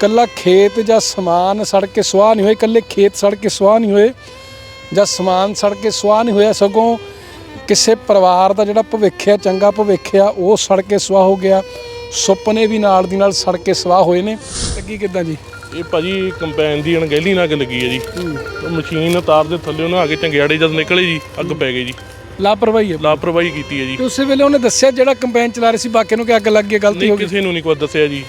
ਕੱਲਾ ਖੇਤ ਜਾਂ ਸਮਾਨ ਸੜ ਕੇ ਸੁਆਹ ਨਹੀਂ ਹੋਏ ਕੱਲੇ ਖੇਤ ਸੜ ਕੇ ਸੁਆਹ ਨਹੀਂ ਹੋਏ ਜਾਂ ਸਮਾਨ ਸੜ ਕੇ ਸੁਆਹ ਨਹੀਂ ਹੋਇਆ ਸਗੋਂ ਕਿਸੇ ਪਰਿਵਾਰ ਦਾ ਜਿਹੜਾ ਭਵਿੱਖ ਹੈ ਚੰਗਾ ਭਵਿੱਖ ਆ ਉਹ ਸੜ ਕੇ ਸੁਆਹ ਹੋ ਗਿਆ। ਸੁਪਨੇ ਵੀ ਨਾਲ ਦੀ ਨਾਲ ਸੜ ਕੇ ਸੁਆਹ ਹੋਏ ਨੇ। ਲੱਗੀ ਕਿਦਾਂ ਜੀ? ਇਹ ਭਾਜੀ ਕੰਪੈਨ ਦੀ ਅਣਗਹਿਲੀ ਨਾਲ ਲੱਗੀ ਹੈ। ਜੀ ਮਸ਼ੀਨ ਤਾਰ ਦੇ ਥੱਲੇ ਉਹਨਾਂ ਆ ਕੇ ਚੰਗਿਆੜੇ ਜਦ ਨਿਕਲੇ ਜੀ ਅੱਗ ਪੈ ਗਈ ਜੀ। ਲਾਪਰਵਾਹੀ ਹੈ ਲਾਪਰਵਾਹੀ ਕੀਤੀ ਹੈ ਜੀ। ਉਸੇ ਵੇਲੇ ਉਹਨੇ ਦੱਸਿਆ ਜਿਹੜਾ ਕੰਪੈਨ ਚਲਾ ਰਹੀ ਸੀ ਬਾਕੀ ਨੂੰ ਕਿ ਅੱਗ ਲੱਗ ਗਈ ਗਲਤੀ ਹੋ ਗਈ। ਕਿਸੇ ਨੂੰ ਨਹੀਂ ਕੋਈ ਦੱਸਿਆ ਜੀ।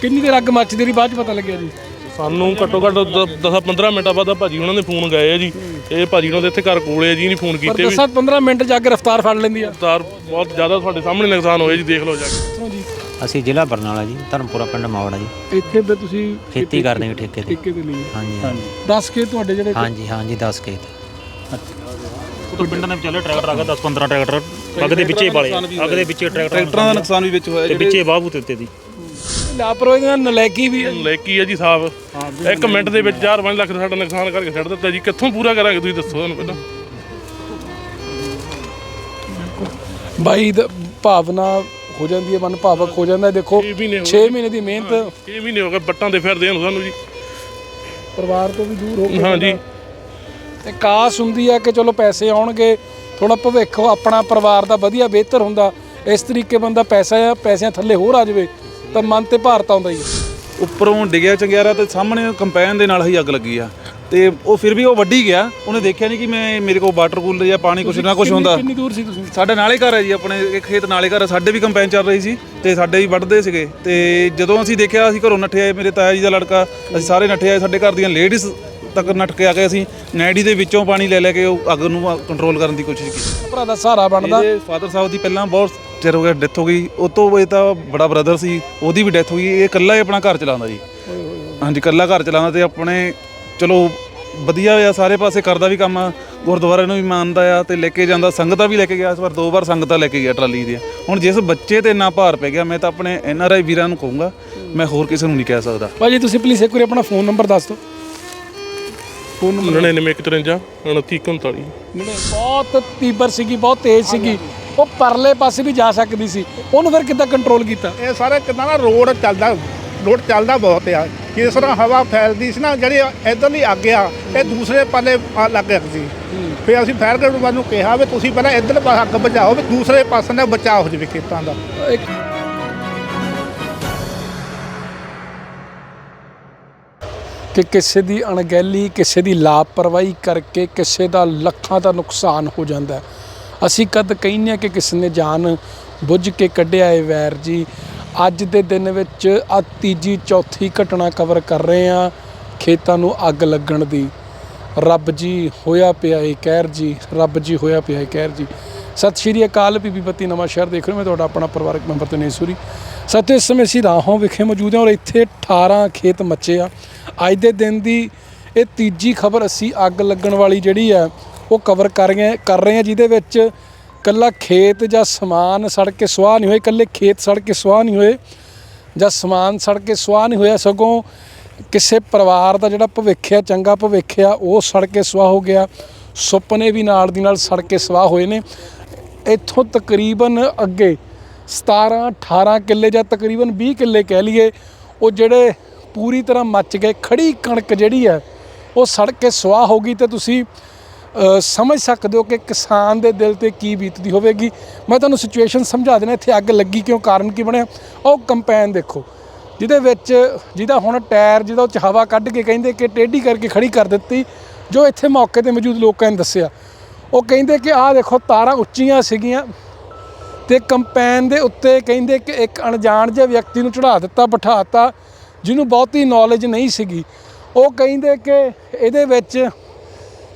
ਕਿੰਨੀ ਦੇਰ ਅੱਗ ਮੱਚਦੀ ਰਹੀ ਬਾਅਦ ਚ ਪਤਾ ਲੱਗਿਆ ਜੀ? ਸਾਨੂੰ ਘੱਟੋ ਘੱਟ 10 15 ਮਿੰਟਾਂ ਬਾਅਦ ਭਾਜੀ ਉਹਨਾਂ ਨੇ ਫੋਨ ਗਏ ਆ ਜੀ। ਇਹ ਭਾਜੀ ਉਹਨਾਂ ਦੇ ਇੱਥੇ ਘਰ ਕੋਲੇ ਆ ਜੀ ਨਹੀਂ ਫੋਨ ਪਰ ਕੀਤੇ ਵੀ 10-15 ਮਿੰਟ ਜਾ ਕੇ ਰਫਤਾਰ ਫੜ ਲੈਂਦੀ ਆ। ਤਾਰ ਬਹੁਤ ਜ਼ਿਆਦਾ ਤੁਹਾਡੇ ਸਾਹਮਣੇ ਨੁਕਸਾਨ ਹੋਇਆ ਜੀ ਦੇਖ ਲਓ ਜਾ ਕੇ। ਜੀ। ਅਸੀਂ ਜ਼ਿਲ੍ਹਾ ਬਰਨਾਲਾ ਜੀ ਧਰਮਪੁਰਾ ਪਿੰਡ ਮਾਵੜਾ ਜੀ। ਇੱਥੇ ਤੇ ਤੁਸੀਂ ਖੇਤੀ ਕਰਦੇ ਹਾਂ ਠੇਕੇ ਤੇ। ਠੇਕੇ ਤੇ ਲਈ ਹਾਂਜੀ ਹਾਂਜੀ। 10 ਕੇ ਤੁਹਾਡੇ ਜਿਹੜੇ ਹਾਂਜੀ ਹਾਂਜੀ 10 ਖੇਤ ਉਦੋਂ ਪਿੰਡਾਂ ਦੇ ਵਿਚਾਲੇ ਟਰੈਕਟਰ ਆ ਗਿਆ 10 15 ਟਰੈਕਟਰ ਅੱਗ ਦੇ ਵਿੱਚੇ ਬਾਲੇ ਅੱਗ ਦੇ ਵਿੱਚੇ ਟਰੈਕਟਰ ਟਰੈਕਟਰਾਂ ਦਾ ਨੁਕਸਾਨ ਵੀ ਵਿੱਚ ਹੋਇਆ ਤੇ ਵਿੱਚੇ ਬਾਬੂ ਤੇ ਉੱਤੇ ਦੀ। ਲਾਪਰਵਾਹੀ ਨਾਲ ਨਲਾਇਕੀ ਵੀ ਹੈ। ਲੈ ਕੀ ਹੈ ਜੀ ਸਾਹਿਬ। ਇੱਕ ਮਿੰਟ ਦੇ ਵਿੱਚ 4-5 ਲੱਖ ਦਾ ਸਾਡਾ ਨੁਕਸਾਨ ਕਰਕੇ ਛੱਡ ਦਿੱਤਾ ਜੀ। ਕਿੱਥੋਂ ਪੂਰਾ ਕਰਾਂਗੇ ਤੁਸੀਂ ਦੱਸੋ ਤੁਹਾਨੂੰ ਪਹਿਲਾਂ। ਬਾਈ ਦਾ ਭਾਵਨਾ ਹੋ ਜਾਂਦੀ ਹੈ ਮਨ ਭਾਵਕ ਹੋ ਜਾਂਦਾ। ਦੇਖੋ ਛੇ ਮਹੀਨੇ ਹੋ 6 ਮਹੀਨੇ ਦੀ ਮਿਹਨਤ 6 ਮਹੀਨੇ ਹੋ ਗਏ ਬੱਟਾਂ ਦੇ ਫਿਰਦੇ ਹਨ ਸਾਨੂੰ ਜੀ। ਪਰਿਵਾਰ ਤੋਂ ਵੀ ਦੂਰ ਹੋ ਕੇ ਹਾਂ ਜੀ। ਤੇ ਕਾਸ ਹੁੰਦੀ ਹੈ ਕਿ ਚਲੋ ਪੈਸੇ ਆਉਣਗੇ ਥੋੜਾ ਭਵਿੱਖ ਆਪਣਾ ਪਰਿਵਾਰ ਦਾ ਵਧੀਆ ਬਿਹਤਰ ਹੁੰਦਾ। ਇਸ ਤਰੀਕੇ ਬੰਦਾ ਪੈਸਾ ਆ ਪੈਸਿਆਂ ਥੱਲੇ ਹੋਰ ਆ ਜਾਵੇ। ਤਾਂ ਮਨ ਤੇ ਭਾਰ ਤਾਂ ਆਉਂਦਾ ਹੀ ਉੱਪਰੋਂ ਡਿੱਗਿਆ ਚੰਗਿਆਰਾ ਤੇ ਸਾਹਮਣੇ ਕੰਪੈਨ ਦੇ ਨਾਲ ਹੀ ਅੱਗ ਲੱਗੀ ਆ। ਤੇ ਉਹ ਫਿਰ ਵੀ ਉਹ ਵੱਡੀ ਗਿਆ। ਉਹਨੇ ਦੇਖਿਆ ਨਹੀਂ ਕਿ ਮੈਂ ਮੇਰੇ ਕੋਲ ਵਾਟਰ ਕੂਲਰ ਜਾਂ ਪਾਣੀ ਕੁਛ ਨਾ ਕੁਛ ਹੁੰਦਾ। ਕਿੰਨੀ ਦੂਰ ਸੀ ਤੁਸੀਂ? ਸਾਡੇ ਨਾਲੇ ਘਰ ਹੈ ਜੀ ਆਪਣੇ ਇੱਕ ਖੇਤ ਨਾਲੇ ਘਰ ਹੈ, ਸਾਡੇ ਵੀ ਕੰਪੈਨ ਚੱਲ ਰਹੀ ਸੀ ਤੇ ਸਾਡੇ ਵੀ ਵੱਢਦੇ ਸੀਗੇ। ਤੇ ਜਦੋਂ ਅਸੀਂ ਦੇਖਿਆ ਅਸੀਂ ਘਰੋਂ ਨੱਠੇ ਆਏ। ਮੇਰੇ ਤਾਇਆ ਜੀ ਦਾ ਲੜਕਾ ਅਸੀਂ ਸਾਰੇ ਨੱਠੇ ਆਏ। ਸਾਡੇ ਘਰ ਦੀਆਂ ਲੇਡੀਜ਼ ਤੱਕ ਨੱਠ ਕੇ ਆ ਗਏ ਅਸੀਂ। ਨੈਡੀ ਦੇ ਵਿੱਚੋਂ ਪਾਣੀ ਲੈ ਲੈ ਕੇ ਉਹ ਅੱਗ ਨੂੰ ਕੰਟਰੋਲ ਕਰਨ ਦੀ ਕੋਸ਼ਿਸ਼ ਕੀਤੀ। ਭਰਾ ਦਾ ਸਹਾਰਾ ਬਣਦਾ। ਇਹਦੇ ਫਾਦਰ ਸਾਹਿਬ ਦੀ ਪਹਿਲਾਂ ਬਹੁਤ ਚਿਰ ਹੋ ਗਿਆ ਡੈਥ ਹੋ ਗਈ ਉਹ ਤੋਂ ਇਹ ਤਾਂ ਬੜਾ ਬ੍ਰਦਰ ਸੀ ਉਹਦੀ ਵੀ ਡੈਥ ਹੋ ਗਈ ਇਹ ਇਕੱਲਾ ਹੀ ਆਪਣਾ ਘਰ ਚਲਾਉਂਦਾ ਜੀ। ਹਾਂਜੀ ਇਕੱਲਾ ਘਰ ਚਲਾਉਂਦਾ ਤੇ ਆਪਣੇ ਚਲੋ ਵਧੀਆ ਆ ਸਾਰੇ ਪਾਸੇ ਕਰਦਾ ਵੀ ਕੰਮ ਆ, ਗੁਰਦੁਆਰੇ ਨੂੰ ਵੀ ਮੰਨਦਾ ਆ ਤੇ ਲੈ ਕੇ ਜਾਂਦਾ ਸੰਗਤਾਂ ਵੀ ਲੈ ਕੇ ਗਿਆ ਇਸ ਵਾਰ ਦੋ ਵਾਰ ਸੰਗਤਾਂ ਲੈ ਕੇ ਗਿਆ ਟਰਾਲੀ ਦੀਆਂ। ਹੁਣ ਜਿਸ ਬੱਚੇ ਤੇ ਇੰਨਾ ਭਾਰ ਪੈ ਗਿਆ ਮੈਂ ਤਾਂ ਆਪਣੇ ਐਨ ਆਰ ਆਈ ਵੀਰਾਂ ਨੂੰ ਕਹੂੰਗਾ ਮੈਂ ਹੋਰ ਕਿਸੇ ਨੂੰ ਨਹੀਂ ਕਹਿ ਸਕਦਾ। ਭਾਜੀ ਤੁਸੀਂ ਪਲੀਜ਼ ਇੱਕ ਵਾਰੀ ਆਪਣਾ ਫੋਨ ਨੰਬਰ ਦੱਸ ਦਿਓ। ਫੋਨ ਨੰਬਰ 9953 2939 ਬਹੁਤ ਤੀਬਰ ਸੀਗੀ ਬਹੁਤ ਤੇਜ਼ ਸੀਗੀ। ਉਹ ਪਰਲੇ ਪਾਸੇ ਵੀ ਜਾ ਸਕਦੀ ਸੀ। ਉਹਨੂੰ ਫਿਰ ਕਿੱਦਾਂ ਕੰਟਰੋਲ ਕੀਤਾ? ਇਹ ਸਾਰੇ ਕਿੰਨਾ ਨਾ ਰੋਡ ਚੱਲਦਾ ਰੋਡ ਚੱਲਦਾ ਬਹੁਤ ਆ। ਜਿਸ ਤਰ੍ਹਾਂ ਹਵਾ ਫੈਲਦੀ ਸੀ ਨਾ ਜਿਹੜੀ ਇਧਰਲੀ ਅੱਗ ਆ ਇਹ ਦੂਸਰੇ ਪਾਲੇ ਆ ਲੱਗ ਸੀ। ਫਿਰ ਅਸੀਂ ਫਾਇਰ ਵਾਲ ਨੂੰ ਕਿਹਾ ਵੀ ਤੁਸੀਂ ਪਹਿਲਾਂ ਇਧਰਲੇ ਪਾਸੇ ਅੱਗ ਬੁਝਾਓ ਵੀ ਦੂਸਰੇ ਪਾਸੇ ਦਾ ਬਚਾਅ ਹੋ ਜਾਵੇ ਖੇਤਾਂ ਦਾ। ਕਿ ਕਿਸੇ ਦੀ ਅਣਗਹਿਲੀ ਕਿਸੇ ਦੀ ਲਾਪਰਵਾਹੀ ਕਰਕੇ ਕਿਸੇ ਦਾ ਲੱਖਾਂ ਦਾ ਨੁਕਸਾਨ ਹੋ ਜਾਂਦਾ ਹੈ। ਅਸੀਂ ਕਦ ਕਹਿੰਦੇ ਹਾਂ ਕਿ ਕਿਸ ਨੇ ਜਾਨ ਬੁੱਝ ਕੇ ਕੱਢਿਆ ਏ ਵੈਰ ਜੀ। ਅੱਜ ਦੇ ਦਿਨ ਵਿੱਚ ਆ ਤੀਜੀ ਚੌਥੀ ਘਟਨਾ ਕਵਰ ਕਰ ਰਹੇ ਆ ਖੇਤਾਂ ਨੂੰ ਅੱਗ ਲੱਗਣ ਦੀ। ਰੱਬ ਜੀ ਹੋਇਆ ਪਿਆ ਏ ਕਹਿਰ ਜੀ, ਰੱਬ ਜੀ ਹੋਇਆ ਪਿਆ ਏ ਕਹਿਰ ਜੀ। ਸਤਿ ਸ਼੍ਰੀ ਅਕਾਲ ਬੀਬੀ ਬੱਤੀ ਨਵਾਂ ਸ਼ਹਿਰ, ਦੇਖ ਰਹੇ ਹੋ ਮੈਂ ਤੁਹਾਡਾ ਆਪਣਾ ਪਰਿਵਾਰਕ ਮੈਂਬਰ ਤੇ ਨੇਸੂਰੀ ਸਤਿ, ਇਸ ਸਮੇਂ ਅਸੀਂ ਰਾਹੋਂ ਵਿਖੇ ਮੌਜੂਦ ਹਾਂ ਔਰ ਇੱਥੇ 18 ਖੇਤ ਮੱਚੇ ਆ। ਅੱਜ ਦੇ ਦਿਨ ਦੀ ਇਹ ਤੀਜੀ ਖਬਰ, ਅਸੀਂ ਅੱਗ ਲੱਗਣ ਵਾਲੀ ਜਿਹੜੀ ਆ ਉਹ ਕਵਰ ਕਰ ਰਹੇ ਕਰ ਰਹੇ ਹਾਂ, ਜਿਹਦੇ ਵਿੱਚ ਕੱਲਾ ਖੇਤ ਜਾਂ ਸਮਾਨ ਸੜ ਕੇ ਸੁਆਹ ਨਹੀਂ ਹੋਏ ਕੱਲੇ ਖੇਤ ਸੜ ਕੇ ਸੁਆਹ ਨਹੀਂ ਹੋਏ, ਜਾਂ ਸਮਾਨ ਸੜ ਕੇ ਸੁਆਹ ਨਹੀਂ ਹੋਇਆ, ਸਗੋਂ ਕਿਸੇ ਪਰਿਵਾਰ ਦਾ ਜਿਹੜਾ ਭਵਿੱਖ ਆ ਚੰਗਾ ਭਵਿੱਖ ਆ ਉਹ ਸੜ ਕੇ ਸੁਆਹ ਹੋ ਗਿਆ, ਸੁਪਨੇ ਵੀ ਨਾਲ ਦੀ ਨਾਲ ਸੜ ਕੇ ਸੁਆਹ ਹੋਏ ਨੇ। ਇੱਥੋਂ ਤਕਰੀਬਨ ਅੱਗੇ 17 18 ਕਿੱਲੇ ਜਾਂ ਤਕਰੀਬਨ 20 ਕਿੱਲੇ ਕਹਿ ਲਈਏ, ਉਹ ਜਿਹੜੇ ਪੂਰੀ ਤਰ੍ਹਾਂ ਮੱਚ ਗਏ ਖੜੀ ਕਣਕ ਜਿਹੜੀ ਹੈ, ਉਹ ਸੜ ਕੇ ਸੁਆਹ ਹੋ ਗਈ ਤੇ ਤੁਸੀਂ ਸਮਝ ਸਕਦੇ ਹੋ ਕਿ ਕਿਸਾਨ ਦੇ ਦਿਲ ਤੇ ਕੀ ਬੀਤਦੀ ਹੋਵੇਗੀ। ਮੈਂ ਤੁਹਾਨੂੰ ਸਿਚੁਏਸ਼ਨ ਸਮਝਾ ਦੇਣਾ ਇੱਥੇ ਅੱਗ ਲੱਗੀ ਕਿਉਂ, ਕਾਰਨ ਕੀ ਬਣਿਆ? ਉਹ ਕੰਪੈਨ ਦੇਖੋ, ਜਿਹਦੇ ਵਿੱਚ ਜਿਹਦਾ ਹੁਣ ਟਾਇਰ, ਜਿਹਦਾ ਉਹ ਚ ਹਵਾ ਕੱਢ ਕੇ ਕਹਿੰਦੇ ਕਿ ਟੇਢੀ ਕਰਕੇ ਖੜੀ ਕਰ ਦਿੱਤੀ, ਜੋ ਇੱਥੇ ਮੌਕੇ ਤੇ ਮੌਜੂਦ ਲੋਕਾਂ ਨੇ ਦੱਸਿਆ। ਉਹ ਕਹਿੰਦੇ ਕਿ ਆਹ ਦੇਖੋ, ਤਾਰਾਂ ਉੱਚੀਆਂ ਸੀਗੀਆਂ ਤੇ ਕੰਪੈਨ ਦੇ ਉੱਤੇ ਕਹਿੰਦੇ ਕਿ ਇੱਕ ਅਣਜਾਣ ਜਿਹੇ ਵਿਅਕਤੀ ਨੂੰ ਚੜਾ ਦਿੱਤਾ, ਬਿਠਾਤਾ, ਜਿਹਨੂੰ ਬਹੁਤੀ ਨੌਲੇਜ ਨਹੀਂ ਸੀਗੀ। ਉਹ ਕਹਿੰਦੇ ਕਿ ਇਹਦੇ ਵਿੱਚ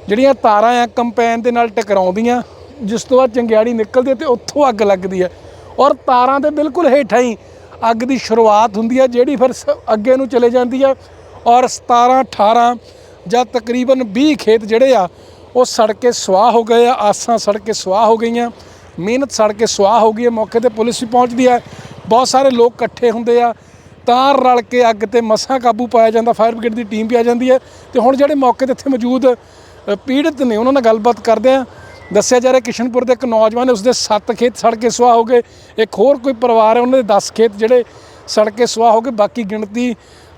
ਜਿਹੜੀਆਂ ਤਾਰਾਂ ਆ ਕੰਪੈਨ ਦੇ ਨਾਲ ਟਕਰਾਉਂਦੀਆਂ, ਜਿਸ ਤੋਂ ਬਾਅਦ ਚੰਗਿਆੜੀ ਨਿਕਲਦੀ ਹੈ ਤੇ ਉੱਥੋਂ ਅੱਗ ਲੱਗਦੀ ਹੈ। ਔਰ ਤਾਰਾਂ ਦੇ ਬਿਲਕੁਲ ਹੇਠਾਂ ਹੀ ਅੱਗ ਦੀ ਸ਼ੁਰੂਆਤ ਹੁੰਦੀ ਹੈ, ਜਿਹੜੀ ਫਿਰ ਸ- ਅੱਗੇ ਨੂੰ ਚਲੇ ਜਾਂਦੀ ਹੈ। ਔਰ 17 18 ਜਾਂ ਤਕਰੀਬਨ 20 ਖੇਤ ਜਿਹੜੇ ਆ, ਉਹ ਸੜ ਕੇ ਸੁਆਹ ਹੋ ਗਏ ਆ, ਆਸਾਂ ਸੜ ਕੇ ਸੁਆਹ ਹੋ ਗਈਆਂ, ਮਿਹਨਤ ਸੜ ਕੇ ਸੁਆਹ ਹੋ ਗਈ ਹੈ, ਮੌਕੇ ਤੇ ਪੁਲਿਸ ਵੀ ਪਹੁੰਚਦੀ ਹੈ। ਬਹੁਤ ਸਾਰੇ ਲੋਕ ਇਕੱਠੇ ਹੁੰਦੇ ਆ ਤਾਰ ਰਲ ਕੇ ਅੱਗ ਤੇ ਮਸਾਂ ਕਾਬੂ ਪਾਇਆ ਜਾਂਦਾ, ਫਾਇਰ ਬ੍ਰਿਗੇਡ ਦੀ ਟੀਮ ਵੀ ਆ ਜਾਂਦੀ ਹੈ। ਤੇ ਹੁਣ ਜਿਹੜੇ ਮੌਕੇ ਤੇ ਇੱਥੇ ਮੌਜੂਦ ਪੀੜਤ ਨੇ ਉਹਨਾਂ ਨਾਲ ਗੱਲਬਾਤ ਕਰਦੇ ਆ। ਦੱਸਿਆ ਜਾ ਰਿਹਾ ਕਿਸ਼ਨਪੁਰ ਦੇ ਇੱਕ ਨੌਜਵਾਨ ਹੈ ਉਸਦੇ 7 ਖੇਤ ਸੜ ਕੇ ਸੁਆਹ ਹੋ ਗਏ। ਇੱਕ ਹੋਰ ਕੋਈ ਪਰਿਵਾਰ ਹੈ ਉਹਨਾਂ ਦੇ 10 ਖੇਤ ਜਿਹੜੇ ਸੜ ਕੇ ਸੁਆਹ ਹੋ ਗਏ। ਬਾਕੀ ਗਿਣਤੀ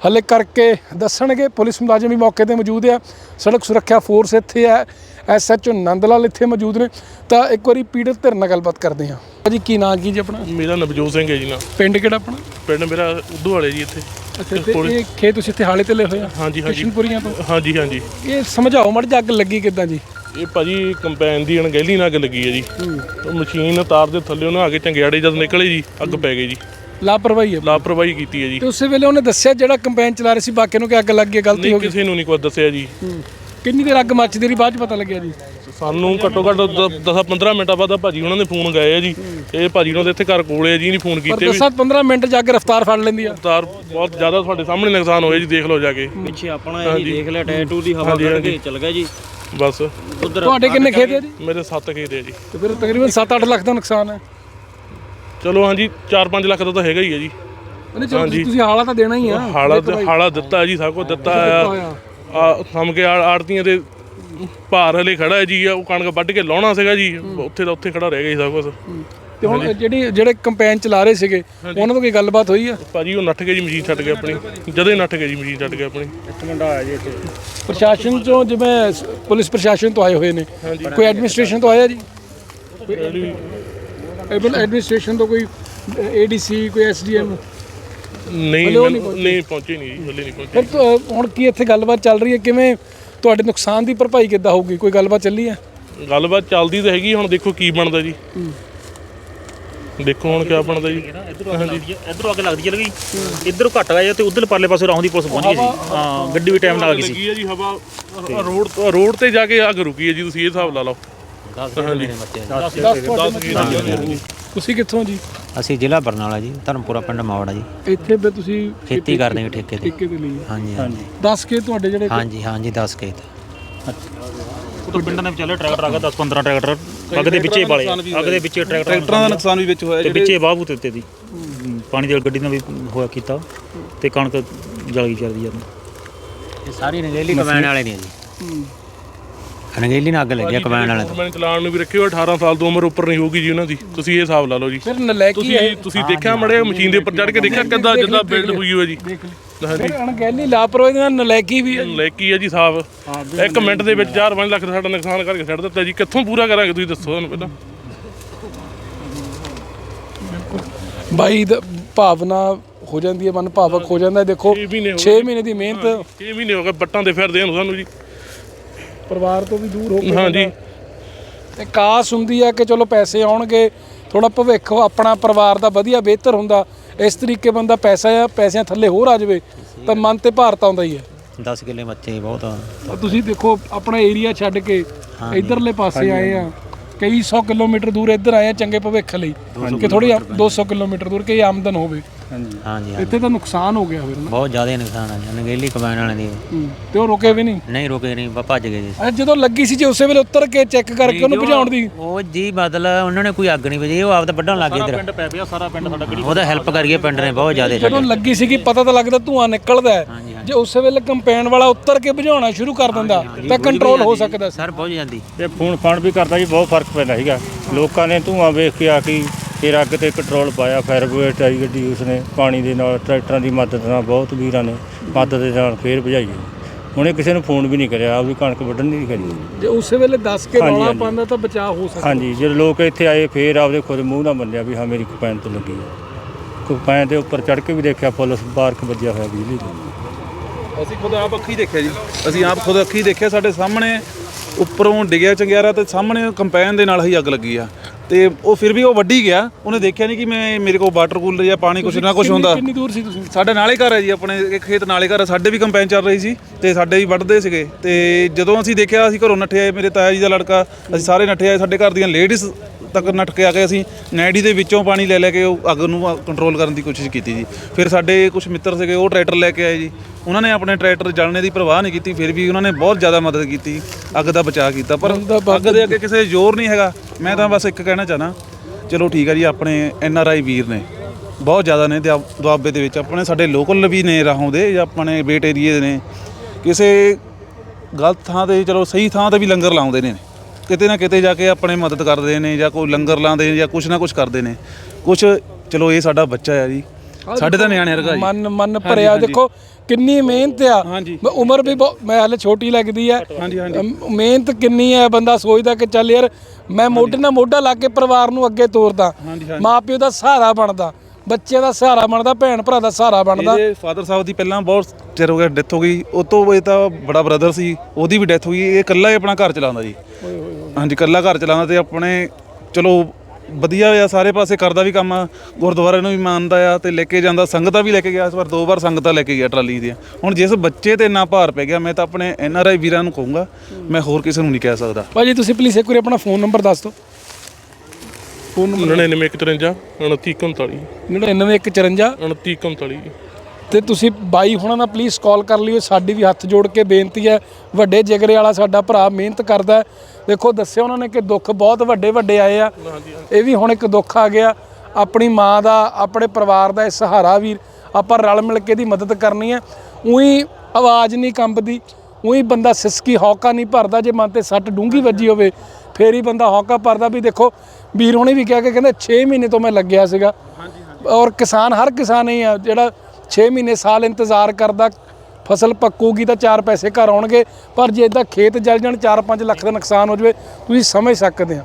ਹਲੇ ਕਰਕੇ ਦੱਸਣਗੇ। ਪੁਲਿਸ ਮੁਲਾਜ਼ਮ ਵੀ ਮੌਕੇ ਤੇ ਮੌਜੂਦ ਆ। ਸੜਕ ਸੁਰੱਖਿਆ ਫੋਰਸ ਇੱਥੇ ਹੈ। ਐਸਐਚਓ ਨੰਦ ਲਾਲ ਇੱਥੇ ਮੌਜੂਦ ਨੇ। ਤਾਂ ਇੱਕ ਵਾਰੀ ਪੀੜਤ ਧਿਰ ਨਾਲ ਗੱਲਬਾਤ ਕਰਦੇ ਹਾਂ। ਭਾਜੀ ਕੀ ਨਾਂ ਕੀ ਜੀ ਆਪਣਾ? ਮੇਰਾ ਨਵਜੋਤ ਸਿੰਘ ਹੈ ਜੀ ਨਾ। ਪਿੰਡ ਕਿਹੜਾ ਆਪਣਾ? ਪਿੰਡ ਮੇਰਾ ਉਦੋਂ ਵਾਲੇ ਜੀ ਇੱਥੇ। ਅੱਛਾ ਤੇ ਇਹ ਖੇਤ ਤੁਸੀਂ ਇੱਥੇ ਹਾਲੇ ਤੇ ਲਏ ਹੋਏ ਆ? ਹਾਂਜੀ ਹਾਂਜੀ। ਕਿਸ਼ਨਪੁਰੀਆਂ ਤੋਂ? ਹਾਂਜੀ ਹਾਂਜੀ। ਇਹ ਸਮਝਾਓ ਮੜ ਅੱਗ ਲੱਗੀ ਕਿਦਾਂ ਜੀ? ਇਹ ਭਾਜੀ ਕੰਪੈਨ ਦੀ ਅਣਗਹਿਲੀ ਨਾਲ ਅੱਗ ਲੱਗੀ ਹੈ ਜੀ। ਉਹ ਮਸ਼ੀਨ ਤਾਰ ਦੇ ਥੱਲੇ ਉਹਨਾਂ ਆ ਕੇ ਚੰਗਿਆੜੇ ਜਦ ਨਿਕਲੇ ਜੀ ਅੱਗ ਪੈ ਗਈ ਜੀ। ਲਾਪਰਵਾਹੀ ਹੈ। ਲਾਪਰਵਾਹੀ ਕੀਤੀ ਹੈ ਜੀ। ਤੇ ਉਸੇ ਵੇਲੇ ਉਹਨੇ ਦੱਸਿਆ ਜਿਹੜਾ ਕੰਪੇਨ ਚਲਾ ਰਿਹਾ ਸੀ ਬਾਕੀ ਨੂੰ ਕਿ ਅੱਗ ਲੱਗ ਗਈ ਗਲਤੀ ਨਹੀਂ ਹੋ ਗਈ? ਕਿਸੇ ਨੂੰ ਨਹੀਂ ਕੋਈ ਦੱਸਿਆ ਜੀ। ਕਿੰਨੀ ਦੇਰ ਅੱਗ ਮੱਚਦੀ ਰਹੀ ਬਾਅਦ ਚ ਪਤਾ ਲੱਗਿਆ ਜੀ? ਸਾਨੂੰ ਘੱਟੋ ਘੱਟ 10-15 ਮਿੰਟਾਂ ਬਾਅਦ ਭਾਜੀ ਉਹਨਾਂ ਨੇ ਫੋਨ ਗਏ ਆ ਜੀ। ਇਹ ਭਾਜੀ ਉਹਨਾਂ ਦੇ ਇੱਥੇ ਘਰ ਕੋਲੇ ਆ ਜੀ ਨਹੀਂ ਫੋਨ ਪਰ ਕੀਤੇ ਵੀ 10-15 ਮਿੰਟ ਜਾ ਕੇ ਰਫਤਾਰ ਫੜ ਲੈਂਦੀ ਆ। ਤਾਰ ਬਹੁਤ ਜ਼ਿਆਦਾ ਤੁਹਾਡੇ ਸਾਹਮਣੇ ਨੁਕਸਾਨ ਹੋਇਆ ਜੀ ਦੇਖ ਲਓ ਜਾ ਕੇ। ਪਿੱਛੇ ਆਪਣਾ ਇਹ ਦੇਖ ਲਿਆ ਟੈਟੂ ਦੀ ਹਵਾ ਹਾਂਜੀ, ਕੱਢ ਹਾਂਜੀ। ਕੇ ਚੱਲ ਗਿਆ ਜੀ। ਬਸ। ਉਧਰ ਤੁਹਾਡੇ ਕਿੰਨੇ ਖੇਤ ਹੈ ਜੀ? ਮੇਰੇ 7 ਖੇਤ ਹੈ ਜੀ। ਤੇ ਫਿਰ ਤਕਰੀਬਨ 7-8 ਲੱਖ ਦਾ ਨੁਕਸਾਨ ਹੈ। ਚਲੋ ਹਾਂਜੀ 4-5 ਲੱਖ ਦਾ ਤਾਂ ਹੈਗਾ ਹੀ ਹੈ ਜੀ। ਚਲੋ ਤੁਸੀਂ- ਹਾਲਾ ਤਾਂ ਦੇਣਾ ਹੀ ਆ। ਹਾਲਾ ਹਾਲਾ ਦਿੱਤਾ ਜੀ ਸਭ ਕੁਝ ਦਿੱਤਾ ਆ। ਸਮ ਕੇ ਆੜਤੀਆਂ ਦੇ ਭਾਰ ਹਲੇ ਖੜਾ ਹੈ ਜੀ ਉਹ ਕਣਕ ਵੱਢ ਕੇ ਲਾਉਣਾ ਸੀਗਾ ਜੀ ਉੱਥੇ ਦਾ ਉੱਥੇ ਖੜਾ ਰਹਿ ਗਿਆ ਜੀ ਸਭ ਕੁਝ ਤੇ ਹੁਣ ਜਿਹੜੀ ਜਿਹੜੇ ਕੰਪੇਨ ਚਲਾ ਰਹੇ ਸੀਗੇ ਉਹਨਾਂ ਤੋਂ ਕੋਈ ਗੱਲਬਾਤ ਹੋਈ ਆ? ਭਾਜੀ ਉਹ ਨੱਠ ਕੇ ਜੀ ਮਸ਼ੀਨ ਛੱਡ ਕੇ ਆਪਣੀ ਜਦੇ ਨੱਠ ਕੇ ਜੀ ਮਸ਼ੀਨ ਛੱਡ ਕੇ ਆਪਣੀ। ਪ੍ਰਸ਼ਾਸਨ ਚੋਂ ਜਿਵੇਂ ਪੁਲਿਸ ਪ੍ਰਸ਼ਾਸਨ ਤੋਂ ਆਏ ਹੋਏ ਨੇ ਕੋਈ ਐਡਮਿਨਿਸਟ੍ਰੇਸ਼ਨ ਤੋਂ ਆਇਆ ਜੀ? ਐਬਲ ਐਡਮਿਨਿਸਟ੍ਰੇਸ਼ਨ ਤੋਂ ਕੋਈ ਏਡੀਸੀ ਕੋਈ ਐਸਡੀਐਮ ਨਹੀਂ ਨਹੀਂ ਪਹੁੰਚੇ। ਨਹੀਂ ਜੀ ਹਲੇ ਨਹੀਂ ਪਹੁੰਚੇ। ਫਿਰ ਤੋਂ ਹੁਣ ਕੀ ਇੱਥੇ ਗੱਲਬਾਤ ਚੱਲ ਰਹੀ ਹੈ? ਕਿਵੇਂ ਤੁਹਾਡੇ ਨੁਕਸਾਨ ਦੀ ਭਰਪਾਈ ਕਿੱਦਾਂ ਹੋਊਗੀ? ਕੋਈ ਗੱਲਬਾਤ ਚੱਲੀ ਹੈ? ਗੱਲਬਾਤ ਚੱਲਦੀ ਤਾਂ ਹੈਗੀ ਹੁਣ ਦੇਖੋ ਕੀ ਬਣਦਾ ਜੀ। ਦੇਖੋ ਹੁਣ ਕੀ ਬਣਦਾ ਜੀ। ਇਧਰੋਂ ਅੱਗ ਲੱਗਦੀ ਹੈ ਇਧਰੋਂ ਅੱਗ ਲੱਗਦੀ ਚੱਲ ਗਈ। ਇਧਰੋਂ ਘੱਟ ਗਿਆ ਤੇ ਉਧਰ ਪਰਲੇ ਪਾਸੇ ਰੌਂ ਦੀ ਪੁਲਿਸ ਪਹੁੰਚ ਗਈ ਸੀ। ਹਾਂ ਗੱਡੀ ਵੀ ਟਾਈਮ ਨਾਲ ਆ ਗਈ ਸੀ। ਲੱਗੀ ਹੈ ਜੀ ਹਵਾ। ਰੋਡ ਰੋਡ ਤੇ ਜਾ ਕੇ ਅੱਗ ਰੁਕੀ ਹੈ ਜੀ ਤੁਸੀਂ ਇਹ ਹਿਸਾਬ ਲਾ ਲਓ। 10 ਮੇਰੇ ਬੱਚੇ ਆ ਜੀ। 10 ਕੀ ਤੁਸੀਂ ਕਿੱਥੋਂ ਜੀ? ਅਸੀਂ ਜ਼ਿਲ੍ਹਾ ਬਰਨਾਲਾ ਜੀ ਧਰਮਪੁਰਾ ਪਿੰਡ ਮਾਵੜਾ ਜੀ। ਇੱਥੇ ਫਿਰ ਤੁਸੀਂ ਖੇਤੀ ਕਰਦੇ ਹਾਂ ਠੇਕੇ ਤੇ। ਠੇਕੇ ਤੇ ਲਈ ਹੈ। ਹਾਂਜੀ ਹਾਂਜੀ। 10 ਕੇ ਤੁਹਾਡੇ ਜਿਹੜੇ ਹਾਂਜੀ ਹਾਂਜੀ 10 ਖੇਤ ਉਧਰ ਪਿੰਡਾਂ ਦੇ ਵਿਚਾਲੇ ਟਰੈਕਟਰ ਆ ਗਿਆ 10 15 ਟਰੈਕਟਰ। ਅੱਗ ਦੇ ਵਿੱਚੇ ਵਾਲੇ ਅੱਗ ਦੇ ਵਿੱਚੇ ਟਰੈਕਟਰ ਟਰੈਕਟਰਾਂ ਦਾ ਨੁਕਸਾਨ ਵੀ ਵਿੱਚ ਹੋਇਆ ਤੇ ਵਿੱਚੇ ਬਾਬੂ ਤੇ ਉੱਤੇ ਦੀ। ਪਾਣੀ ਦੀ ਗੱਡੀ ਨਾਲ ਵੀ ਹੋਇਆ ਕੀਤਾ ਤੇ ਕਣਕ ਜਲ ਗਈ ਚੱਲਦੀ ਜਾਂਦੀ ਇਹ ਸਾਰੀ ਨਗੇਲੀ ਕਮੈਣ ਵਾਲੇ ਨੇ ਜੀ। ਨਗੇਲੀ ਨਾਲ ਅੱਗ ਲੱਗੀ ਕਮੈਣ ਵਾਲੇ ਤੋਂ। ਗਵਰਨਮੈਂਟ ਚਲਾਨ ਨੂੰ ਵੀ ਰੱਖਿਓ 18 ਸਾਲ ਤੋਂ ਉਮਰ ਉੱਪਰ ਨਹੀਂ ਹੋਊਗੀ ਜੀ ਉਹਨਾਂ ਦੀ। ਤੁਸੀਂ ਇਹ ਹਿਸਾਬ ਲਾ ਲਓ ਜੀ। ਫਿਰ ਨਲਾਇਕੀ ਤੁਸੀਂ ਹੈ। ਤੁਸੀਂ ਦੇਖਿਆ ਮੜੇ ਮਸ਼ੀਨ ਦੇ ਉੱਪਰ ਚੜ ਕੇ ਦੇਖਿਆ ਕਿੱਦਾਂ ਜਿੱਦਾਂ ਬਿਲਡ ਹੋਈ ਹੋਈ ਹੈ ਜੀ? ਹਾਂਜੀ ਫਿਰ ਅਣਗਹਿਲੀ ਲਾਪਰਵਾਹੀ ਦੇ ਨਾਲ ਨਲਾਇਕੀ ਵੀ ਹੈ ਲੈ ਕੀ ਹੈ ਜੀ ਸਾਹਿਬ ਇੱਕ ਮਿੰਟ ਦੇ ਵਿੱਚ 4-5 ਲੱਖ ਦਾ ਸਾਡਾ ਨੁਕਸਾਨ ਕਰਕੇ ਛੱਡ ਦਿੱਤਾ ਜੀ। ਕਿੱਥੋਂ ਪੂਰਾ ਕਰਾਂਗੇ ਤੁਸੀਂ ਦੱਸੋ ਸਾਨੂੰ ਪਹਿਲਾਂ। ਬਾਈ ਦਾ ਭਾਵਨਾ ਹੋ ਜਾਂਦੀ ਹੈ ਮਨ ਭਾਵਕ ਹੋ ਜਾਂਦਾ ਹੈ। ਦੇਖੋ ਛੇ ਮਹੀਨੇ ਹੋ 6 ਮਹੀਨੇ ਦੀ ਮਿਹਨਤ 6 ਮਹੀਨੇ ਹੋ ਗਏ ਬੱਟਾਂ ਦੇ ਫਿਰਦੇ ਹਨ ਸਾਨੂੰ ਜੀ। ਪਰਿਵਾਰ ਤੋਂ ਵੀ ਦੂਰ ਹੋ ਕੇ ਹਾਂਜੀ। ਤੇ ਕਾਸ ਹੁੰਦੀ ਆ ਕਿ ਚਲੋ ਪੈਸੇ ਆਉਣਗੇ ਥੋੜਾ ਭਵਿੱਖ ਆਪਣਾ ਪਰਿਵਾਰ ਦਾ ਵਧੀਆ ਬਿਹਤਰ ਹੁੰਦਾ ਇਸ ਤਰੀਕੇ ਬੰਦਾ ਪੈਸਾ ਆ ਪੈਸਿਆਂ ਥੱਲੇ ਹੋਰ ਆ ਜਾਵੇ ਤਾਂ ਮਨ ਤੇ ਭਾਰਤ ਆਉਂਦਾ ਹੀ ਹੈ 10 ਕਿੱਲੇ ਬੱਚੇ ਬਹੁਤ ਆ। ਤਾਂ ਤੁਸੀਂ ਦੇਖੋ ਆਪਣਾ ਏਰੀਆ ਛੱਡ ਕੇ ਇਧਰਲੇ ਪਾਸੇ ਆਏ ਆ। ਕਈ 100 ਕਿਲੋਮੀਟਰ ਦੂਰ ਇੱਧਰ ਆਏ ਆ ਚੰਗੇ ਭਵਿੱਖ ਲਈ ਕਿ ਥੋੜੀ 200 ਕਿਲੋਮੀਟਰ ਦੂਰ ਕਿ ਆਮਦਨ ਹੋਵੇ। ਹਾਂਜੀ। ਹਾਂਜੀ ਇੱਥੇ ਤਾਂ ਨੁਕਸਾਨ ਹੋ ਗਿਆ ਫਿਰ ਨਾ। ਬਹੁਤ ਜ਼ਿਆਦਾ ਨੁਕਸਾਨ ਆ ਜੀ ਨਗੇਲੀ ਕਮੈਣ ਵਾਲੇ ਦੀ। ਹੂੰ, ਤੇ ਉਹ ਰੁਕੇ ਵੀ ਨਹੀਂ? ਨਹੀਂ ਰੁਕੇ ਨਹੀਂ ਬ- ਭੱਜ ਗਏ ਜੀ। ਅੱਛਾ ਜਦੋਂ ਲੱਗੀ ਸੀ ਜੇ ਉਸੇ ਵੇਲੇ ਉੱਤਰ ਕੇ ਚੈੱਕ ਕਰਕੇ ਉਹਨੂੰ ਭਜਾਉਣ ਦੀ। ਉਹ ਜੀ ਮਤਲਬ ਉਹਨਾਂ ਨੇ ਕੋਈ ਅੱਗ ਨਹੀਂ ਵਜੀ ਉਹ ਆਪਦਾ ਵੱਢਣ ਲੱਗ ਗਏ ਇਧਰ। ਪਿੰਡ ਪੈ ਪਿਆ ਸਾਰਾ ਪਿੰਡ ਸਾਡਾ ਉਹਦਾ ਹੈਲਪ ਕਰੀਏ ਪਿੰਡ ਨੇ ਬਹੁਤ ਜ਼ਿਆਦਾ ਜਦੋਂ ਲੱਗੀ ਸੀਗੀ ਪਤਾ ਤਾਂ ਲੱਗਦਾ ਧੂਆਂ ਨਿਕਲਦਾ ਹੈ। ਜੇ ਉਸੇ ਵੇਲੇ ਕੰਪੈਨ ਵਾਲਾ ਉੱਤਰ ਕੇ ਭਜਾਉਣਾ ਸ਼ੁਰੂ ਕਰ ਦਿੰਦਾ ਤਾਂ ਕੰਟਰੋਲ ਹੋ ਸਕਦਾ ਸੀ। ਸਰ ਪਹੁੰਚ ਜਾਂਦੀ ਤੇ ਫੋਨ ਫਾਨ ਵੀ ਕਰਦਾ ਜੀ ਬਹੁਤ ਫ਼ਰਕ ਪੈਂਦਾ ਸੀਗਾ। ਲੋਕਾਂ ਨੇ ਧੂਆਂ ਵੇਖ ਕੇ ਆ ਕੇ ਫਿਰ ਅੱਗ ਤੇ ਕੰਟਰੋਲ ਪਾਇਆ ਫਾਇਰ ਬ੍ਰਿਗੇਡ ਆਈ ਗੱਡੀ ਉਸਨੇ ਪਾਣੀ ਦੇ ਨਾਲ ਟਰੈਕਟਰਾਂ ਦੀ ਮਦਦ ਨਾਲ ਬਹੁਤ ਵੀਰਾਂ ਨੇ ਮਦਦ ਦੇ ਨਾਲ ਫੇਰ ਭਜਾਈ ਹੁਣੇ ਕਿਸੇ ਨੂੰ ਫੋਨ ਵੀ ਨਹੀਂ ਕਰਿਆ ਆਪਦੀ ਕਣਕ ਵੱਢਣ ਨਹੀਂ ਕਰੀ। ਜੇ ਉਸੇ ਵੇਲੇ ਦੱਸ ਕੇ ਹਾਂਜੀ, ਰੌਲਾ। ਪਾਉਂਦਾ ਤਾਂ ਬਚਾਅ ਹੋ ਸਕਦਾ। ਹਾਂਜੀ ਜਦੋਂ ਲੋਕ ਇੱਥੇ ਆਏ ਫੇਰ ਆਪਦੇ ਖੁਦ ਮੂੰਹ ਨਾਲ ਮੰਨਿਆ ਵੀ ਹਾਂ ਮੇਰੀ ਕਪੈਨ ਤੋਂ ਲੱਗੀ ਹੈ। ਕਪੈਨ ਦੇ ਉੱਪਰ ਚੜ ਕੇ ਵੀ ਦੇਖਿਆ ਫੁੱਲ ਬਾਰਕ ਵੱਜਿਆ ਹੋਇਆ ਬਿਜਲੀ ਦਾ ਅਸੀਂ ਖੁਦ ਆਪ ਅੱਖੀ ਦੇਖਿਆ ਜੀ। ਅਸੀਂ ਆਪ ਖੁਦ ਅੱਖੀ ਦੇਖਿਆ ਸਾਡੇ ਸਾਹਮਣੇ ਉੱਪਰੋਂ ਡਿੱਗਿਆ ਚੰਗਿਆਰਾ ਤੇ ਸਾਹਮਣੇ ਕੰਪੈਨ ਦੇ ਨਾਲ ਹੀ ਅੱਗ ਲੱਗੀ ਆ। ਤੇ ਉਹ ਫਿਰ ਵੀ ਉਹ ਵੱਢੀ ਗਿਆ। ਉਹਨੇ ਦੇਖਿਆ ਨਹੀਂ ਕਿ ਮੈਂ ਮੇਰੇ ਕੋਲ ਵਾਟਰ ਕੂਲਰ ਜਾਂ ਪਾਣੀ ਕੁਛ ਨਾ ਕੁਛ ਹੁੰਦਾ। ਕਿੰਨੀ ਦੂਰ ਸੀ ਤੁਸੀਂ? ਸਾਡੇ ਨਾਲੇ ਘਰ ਹੈ ਜੀ ਆਪਣੇ ਇੱਕ ਖੇਤ ਨਾਲੇ ਘਰ ਹੈ, ਸਾਡੇ ਵੀ ਕੰਪੈਨ ਚੱਲ ਰਹੀ ਸੀ ਤੇ ਸਾਡੇ ਵੀ ਵੱਢਦੇ ਸੀਗੇ। ਤੇ ਜਦੋਂ ਅਸੀਂ ਦੇਖਿਆ ਅਸੀਂ ਘਰੋਂ ਨੱਠੇ ਆਏ ਮੇਰੇ ਤਾਇਆ ਜੀ ਦਾ ਲੜਕਾ ਅਸੀਂ ਸਾਰੇ ਨੱਠੇ ਆਏ ਸਾਡੇ ਘਰ ਦੀਆਂ ਲੇਡੀਜ਼ ਤੱਕ ਨੱਠ ਕੇ ਆ ਗਏ ਅਸੀਂ। ਨੈਡੀ ਦੇ ਵਿੱਚੋਂ ਪਾਣੀ ਲੈ ਲੈ ਕੇ ਉਹ ਅੱਗ ਨੂੰ ਕੰਟਰੋਲ ਕਰਨ ਦੀ ਕੋਸ਼ਿਸ਼ ਕੀਤੀ ਜੀ। ਫਿਰ ਸਾਡੇ ਕੁਝ ਮਿੱਤਰ ਸੀਗੇ ਉਹ ਟਰੈਕਟਰ ਲੈ ਕੇ ਆਏ ਜੀ। ਉਹਨਾਂ ਨੇ ਆਪਣੇ ਟਰੈਕਟਰ ਜਲਣੇ ਦੀ ਪਰਵਾਹ ਨਹੀਂ ਕੀਤੀ ਫਿਰ ਵੀ ਉਹਨਾਂ ਨੇ ਬਹੁਤ ਜ਼ਿਆਦਾ ਮਦਦ ਕੀਤੀ ਅੱਗ ਦਾ ਬਚਾਅ ਕੀਤਾ। ਪਰ ਅੱਗ ਦੇ ਅੱਗੇ ਕਿਸੇ ਜ਼ੋਰ ਨਹੀਂ ਹੈਗਾ। ਮੈਂ ਤਾਂ ਬਸ ਇੱਕ ਕਹਿਣਾ ਚਾਹਨਾ ਚਲੋ ਠੀਕ ਹੈ ਜੀ ਆਪਣੇ ਐਨ ਆਰ ਆਈ ਵੀਰ ਨੇ ਬਹੁਤ ਜ਼ਿਆਦਾ ਨੇ ਦੁਆ- ਦੁਆਬੇ ਦੇ ਵਿੱਚ। ਆਪਣੇ ਸਾਡੇ ਲੋਕਲ ਵੀ ਨੇ ਰਾਹੋਂ ਦੇ ਜਾਂ ਆਪਣੇ ਬੇਟ ਏਰੀਏ ਦੇ ਨੇ। ਕਿਸੇ ਗਲਤ ਥਾਂ ਤੇ ਚਲੋ ਸਹੀ ਥਾਂ ਤੇ ਵੀ ਲੰਗਰ ਲਾਉਂਦੇ ਨੇ। ਕਿਤੇ ਨਾ ਕਿਤੇ ਜਾ ਕੇ ਆਪਣੇ ਮਦਦ ਕਰਦੇ ਨੇ ਜਾਂ ਕੋਈ ਲੰਗਰ ਲਾਉਂਦੇ ਨੇ ਜਾਂ ਕੁਛ ਨਾ ਕੁਛ ਕਰਦੇ ਨੇ। ਕੁਛ ਚਲੋ ਇਹ ਸਾਡਾ ਬੱਚਾ ਹੈ ਜੀ। ਸਾਡੇ ਤਾਂ ਨਿਆਣੇ ਵਰਗਾ ਜੀ। ਮਨ ਮਨ ਭਰਿਆ ਦੇਖੋ ਕਿੰਨੀ ਮਿਹਨਤ ਆ। ਉਮਰ ਵੀ ਮੈਂ ਹਲੇ ਛੋਟੀ ਲੱਗਦੀ ਆ। ਮਿਹਨਤ ਕਿੰਨੀ ਹੈ ਬੰਦਾ ਸੋਚਦਾ ਕਿ ਚੱਲ ਯਾਰ ਮੈਂ ਮੋਢੇ ਨਾਲ ਮੋਢਾ ਲਾ ਕੇ ਪਰਿਵਾਰ ਨੂੰ ਅੱਗੇ ਤੋਰਦਾ। ਮਾਪਿਓ ਦਾ ਸਹਾਰਾ ਬਣਦਾ। ਬੱਚੇ ਦਾ ਸਹਾਰਾ ਬਣਦਾ ਭੈਣ ਭਰਾ ਦਾ ਸਹਾਰਾ ਬਣਦਾ। ਇਹਦੇ ਫਾਦਰ ਸਾਹਿਬ ਦੀ ਪਹਿਲਾਂ ਬਹੁਤ ਚਿਰ ਹੋ ਗਿਆ ਡੈਥ ਹੋ ਗਈ। ਉਹ ਤੋਂ ਇਹ ਤਾਂ ਬੜਾ ਬ੍ਰਦਰ ਸੀ ਉਹਦੀ ਵੀ ਡੈਥ ਹੋ ਗਈ। ਇਹ ਇਕੱਲਾ ਹੀ ਆਪਣਾ ਘਰ ਚਲਾਉਂਦਾ ਜੀ। ਹਾਂਜੀ ਇਕੱਲਾ ਘਰ ਚਲਾਉਂਦਾ ਤੇ ਆਪਣੇ ਚਲੋ ਵਧੀਆ ਆ ਸਾਰੇ ਪਾਸੇ ਕਰਦਾ ਵੀ ਕੰਮ ਆ, ਗੁਰਦੁਆਰੇ ਨੂੰ ਵੀ ਮੰਨਦਾ ਆ ਤੇ ਲੈ ਕੇ ਜਾਂਦਾ ਸੰਗਤਾਂ ਵੀ ਲੈ ਕੇ ਗਿਆ। ਇਸ ਵਾਰ ਦੋ ਵਾਰ ਸੰਗਤਾਂ ਲੈ ਕੇ ਗਿਆ ਟਰਾਲੀ ਦੀਆਂ। ਹੁਣ ਜਿਸ ਬੱਚੇ ਤੇ ਇੰਨਾ ਭਾਰ ਪੈ ਗਿਆ ਮੈਂ ਤਾਂ ਆਪਣੇ ਐਨ ਆਰ ਆਈ ਵੀਰਾਂ ਨੂੰ ਕਹੂੰਗਾ ਮੈਂ ਹੋਰ ਕਿਸੇ ਨੂੰ ਨਹੀਂ ਕਹਿ ਸਕਦਾ। ਭਾਜੀ ਤੁਸੀਂ ਪਲੀਜ਼ ਇੱਕ ਵਾਰੀ ਆਪਣਾ ਫੋਨ ਨੰਬਰ ਦੱਸ ਦਿਓ। ਫੋਨ ਨੰਬਰ 9953 2939 99154 2939 ਤੇ ਤੁਸੀਂ ਬਾਈ ਹੁਣਾਂ ਨਾਲ ਪਲੀਜ਼ ਕਾਲ ਕਰ ਲਿਓ ਸਾਡੀ ਵੀ ਹੱਥ ਜੋੜ ਕੇ ਬੇਨਤੀ ਹੈ। ਵੱਡੇ ਜਿਗਰੇ ਵਾਲਾ ਸਾਡਾ ਭਰਾ ਮਿਹਨਤ ਕਰਦਾ। ਦੇਖੋ ਦੱਸਿਆ ਉਹਨਾਂ ਨੇ ਕਿ ਦੁੱਖ ਬਹੁਤ ਵੱਡੇ ਵੱਡੇ ਆਏ ਆ। ਇਹ ਵੀ ਹੁਣ ਇੱਕ ਦੁੱਖ ਆ ਗਿਆ। ਆਪਣੀ ਮਾਂ ਦਾ ਆਪਣੇ ਪਰਿਵਾਰ ਦਾ ਇਹ ਸਹਾਰਾ ਵੀਰ ਆਪਾਂ ਰਲ ਮਿਲ ਕੇ ਦੀ ਮਦਦ ਕਰਨੀ ਹੈ। ਉਹੀ ਆਵਾਜ਼ ਨਹੀਂ ਕੰਬਦੀ ਉਹੀ ਬੰਦਾ ਸਿਸਕੀ ਹੌਕਾ ਨਹੀਂ ਭਰਦਾ ਜੇ ਮਨ ਤੇ ਸੱਟ ਡੂੰਗੀ ਵੱਜੀ ਹੋਵੇ ਫੇਰ ਹੀ ਬੰਦਾ ਹੌਕਾ ਭਰਦਾ ਵੀ ਦੇਖੋ ਵੀਰ ਹੁਣੇ ਵੀ ਕਿਹਾ ਕਿ ਕਹਿੰਦੇ 6 ਮਹੀਨੇ ਤੋਂ ਮੈਂ ਲੱਗਿਆ ਸੀਗਾ। ਔਰ ਕਿਸਾਨ ਹਰ ਕਿਸਾਨ ਹੀ ਆ ਜਿਹੜਾ 6 ਮਹੀਨੇ ਸਾਲ ਇੰਤਜ਼ਾਰ ਕਰਦਾ ਫਸਲ ਪੱਕੂਗੀ ਤਾਂ 4 ਪੈਸੇ ਘਰ ਆਉਣਗੇ ਪਰ ਜੇ ਇਦਾਂ ਖੇਤ ਜਲ ਜਾਣ 4-5 ਲੱਖ ਦਾ ਨੁਕਸਾਨ ਹੋ ਜਾਵੇ ਤੁਸੀਂ ਸਮਝ ਸਕਦੇ ਆ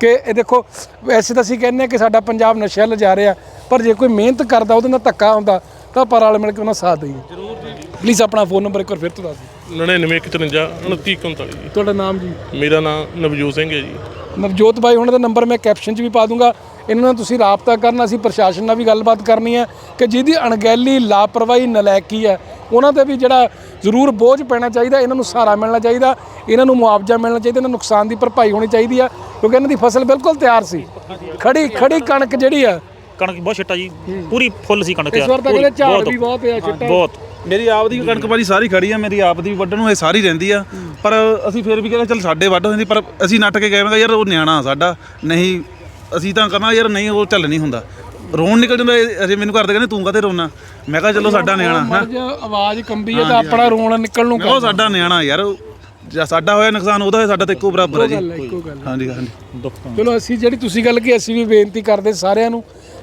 ਕਿ ਇਹ ਦੇਖੋ ਵੈਸੇ ਤਾਂ ਅਸੀਂ ਕਹਿੰਦੇ ਆ ਕਿ ਸਾਡਾ ਪੰਜਾਬ ਨਸ਼ਿਆਂ ਵੱਲ ਜਾ ਰਿਹਾ ਪਰ ਜੇ ਕੋਈ ਮਿਹਨਤ ਕਰਦਾ ਉਹਦੇ ਨਾਲ ਧੱਕਾ ਹੁੰਦਾ ਤਾਂ ਪਰ ਵਾਲੇ ਮਿਲ ਕੇ ਉਹਨਾਂ ਸਾਥ ਦੇਈਏ। ਜ਼ਰੂਰ ਜੀ। ਪਲੀਜ਼ ਆਪਣਾ ਫੋਨ ਨੰਬਰ ਇੱਕ ਵਾਰ ਫਿਰ ਤੋਂ ਦੱਸ ਦਿਓ। 9953 2939 ਜੀ ਤੁਹਾਡਾ ਨਾਮ ਜੀ? ਮੇਰਾ ਨਾਮ ਨਵਜੋਤ ਸਿੰਘ ਹੈ ਜੀ। ਨਵਜੋਤ ਬਾਈ ਉਹਨਾਂ ਦਾ ਨੰਬਰ ਮੈਂ ਕੈਪਸ਼ਨ 'ਚ ਵੀ ਪਾ ਦੂੰਗਾ। ਇਹਨਾਂ ਨਾਲ ਤੁਸੀਂ ਰਾਬਤਾ ਕਰਨਾ ਅਸੀਂ ਪ੍ਰਸ਼ਾਸਨ ਨਾਲ ਵੀ ਗੱਲਬਾਤ ਕਰਨੀ ਹੈ ਕਿ ਜਿਹਦੀ ਅਣਗਹਿਲੀ ਲਾਪਰਵਾਹੀ ਨਲਾਇਕੀ ਹੈ ਉਹਨਾਂ ਤੇ ਵੀ ਜਿਹੜਾ ਜ਼ਰੂਰ ਬੋਝ ਪੈਣਾ ਚਾਹੀਦਾ ਇਹਨਾਂ ਨੂੰ ਸਹਾਰਾ ਮਿਲਣਾ ਚਾਹੀਦਾ ਇਹਨਾਂ ਨੂੰ ਮੁਆਵਜ਼ਾ ਮਿਲਣਾ ਚਾਹੀਦਾ ਇਹਨਾਂ ਨੂੰ ਨੁਕਸਾਨ ਦੀ ਭਰਪਾਈ ਹੋਣੀ ਚਾਹੀਦੀ ਆ ਕਿਉਂਕਿ ਇਹਨਾਂ ਦੀ ਫਸਲ ਬਿਲਕੁਲ ਤਿਆਰ ਸੀ। ਖੜੀ ਖੜੀ ਕਣਕ ਜਿਹੜੀ ਆ ਕਣਕ ਬਹੁਤ ਛਿੱਟਾ ਜੀ ਪੂਰੀ ਫੁੱਲ ਸੀ ਕਣਕ ਇਸ ਯਾਰ ਵਾਰ ਤਾਂ ਪੂਰੀ, ਕਹਿੰਦੇ ਝਾੜ ਬਹੁਤ। ਵੀ ਬਹੁਤ ਆ ਛਿੱਟਾ। ਬਹੁਤ। ਮੇਰੀ ਆਪ ਦੀ ਵੀ ਕਣਕ ਭਾਜੀ ਸਾਰੀ ਖੜੀ ਆ ਮੇਰੀ ਆਪ ਦੀ ਵੱਢਣ ਨੂੰ ਇਹ ਸਾਰੀ ਰਹਿੰਦੀ ਆ। ਪਰ ਅਸੀਂ ਫਿਰ ਵੀ ਕਹਿੰਦੇ ਚੱਲ ਸਾਡੇ ਵੱਢ ਹੁੰਦੀ ਪਰ ਅਸੀਂ ਨੱਟ ਕੇ ਗਏ ਮੈਂ ਕਿਹਾ ਯਾਰ ਉਹ ਨਿਆਣਾ ਸਾਡਾ ਨਹੀਂ ਅਸੀਂ ਤਾਂ ਕਰਨਾ ਯਾਰ ਨਹੀਂ ਉਹ ਚੱਲ ਨਹੀਂ ਹੁੰਦਾ। ਰੋਣ ਨਿਕਲ ਜਾਂਦਾ ਇਹ- ਅਜੇ ਮੈਨੂੰ ਕਰਦੇ ਕਹਿੰਦੇ ਤੂੰ ਕਾਤੇ ਰੋਣਾ? ਮੈਂ ਕਿਹਾ ਚਲੋ ਸਾਡਾ ਨਿਆਣਾ ਹਾਂ? ਮਰਜ ਆਵਾਜ਼ ਕੰਬੀ ਹੈ ਤਾਂ ਆਪਣਾ ਰੋਣ ਨਿਕਲ ਨੂੰ ਉਹ ਸਾਡਾ ਨਿਆਣਾ ਯਾਰ ਜਾਂ ਸਾਡਾ ਹੋਇਆ ਨੁਕਸਾਨ ਉਹਦਾ ਹੋਇਆ ਸਾਡਾ ਤਾਂ ਇੱਕੋ ਬਰਾਬਰ ਹੈ ਗੱਲ ਹੈ, ਜੀ ਇੱਕੋ ਗੱਲ ਹੈ। ਹਾਂਜੀ ਹਾਂਜੀ। ਚਲੋ ਅਸੀਂ ਜਿਹੜੀ ਤੁਸੀਂ ਗੱਲ ਕੀ ਅਸੀਂ ਵੀ ਬੇਨਤੀ ਕਰਦੇ ਸਾਰਿਆਂ ਨੂੰ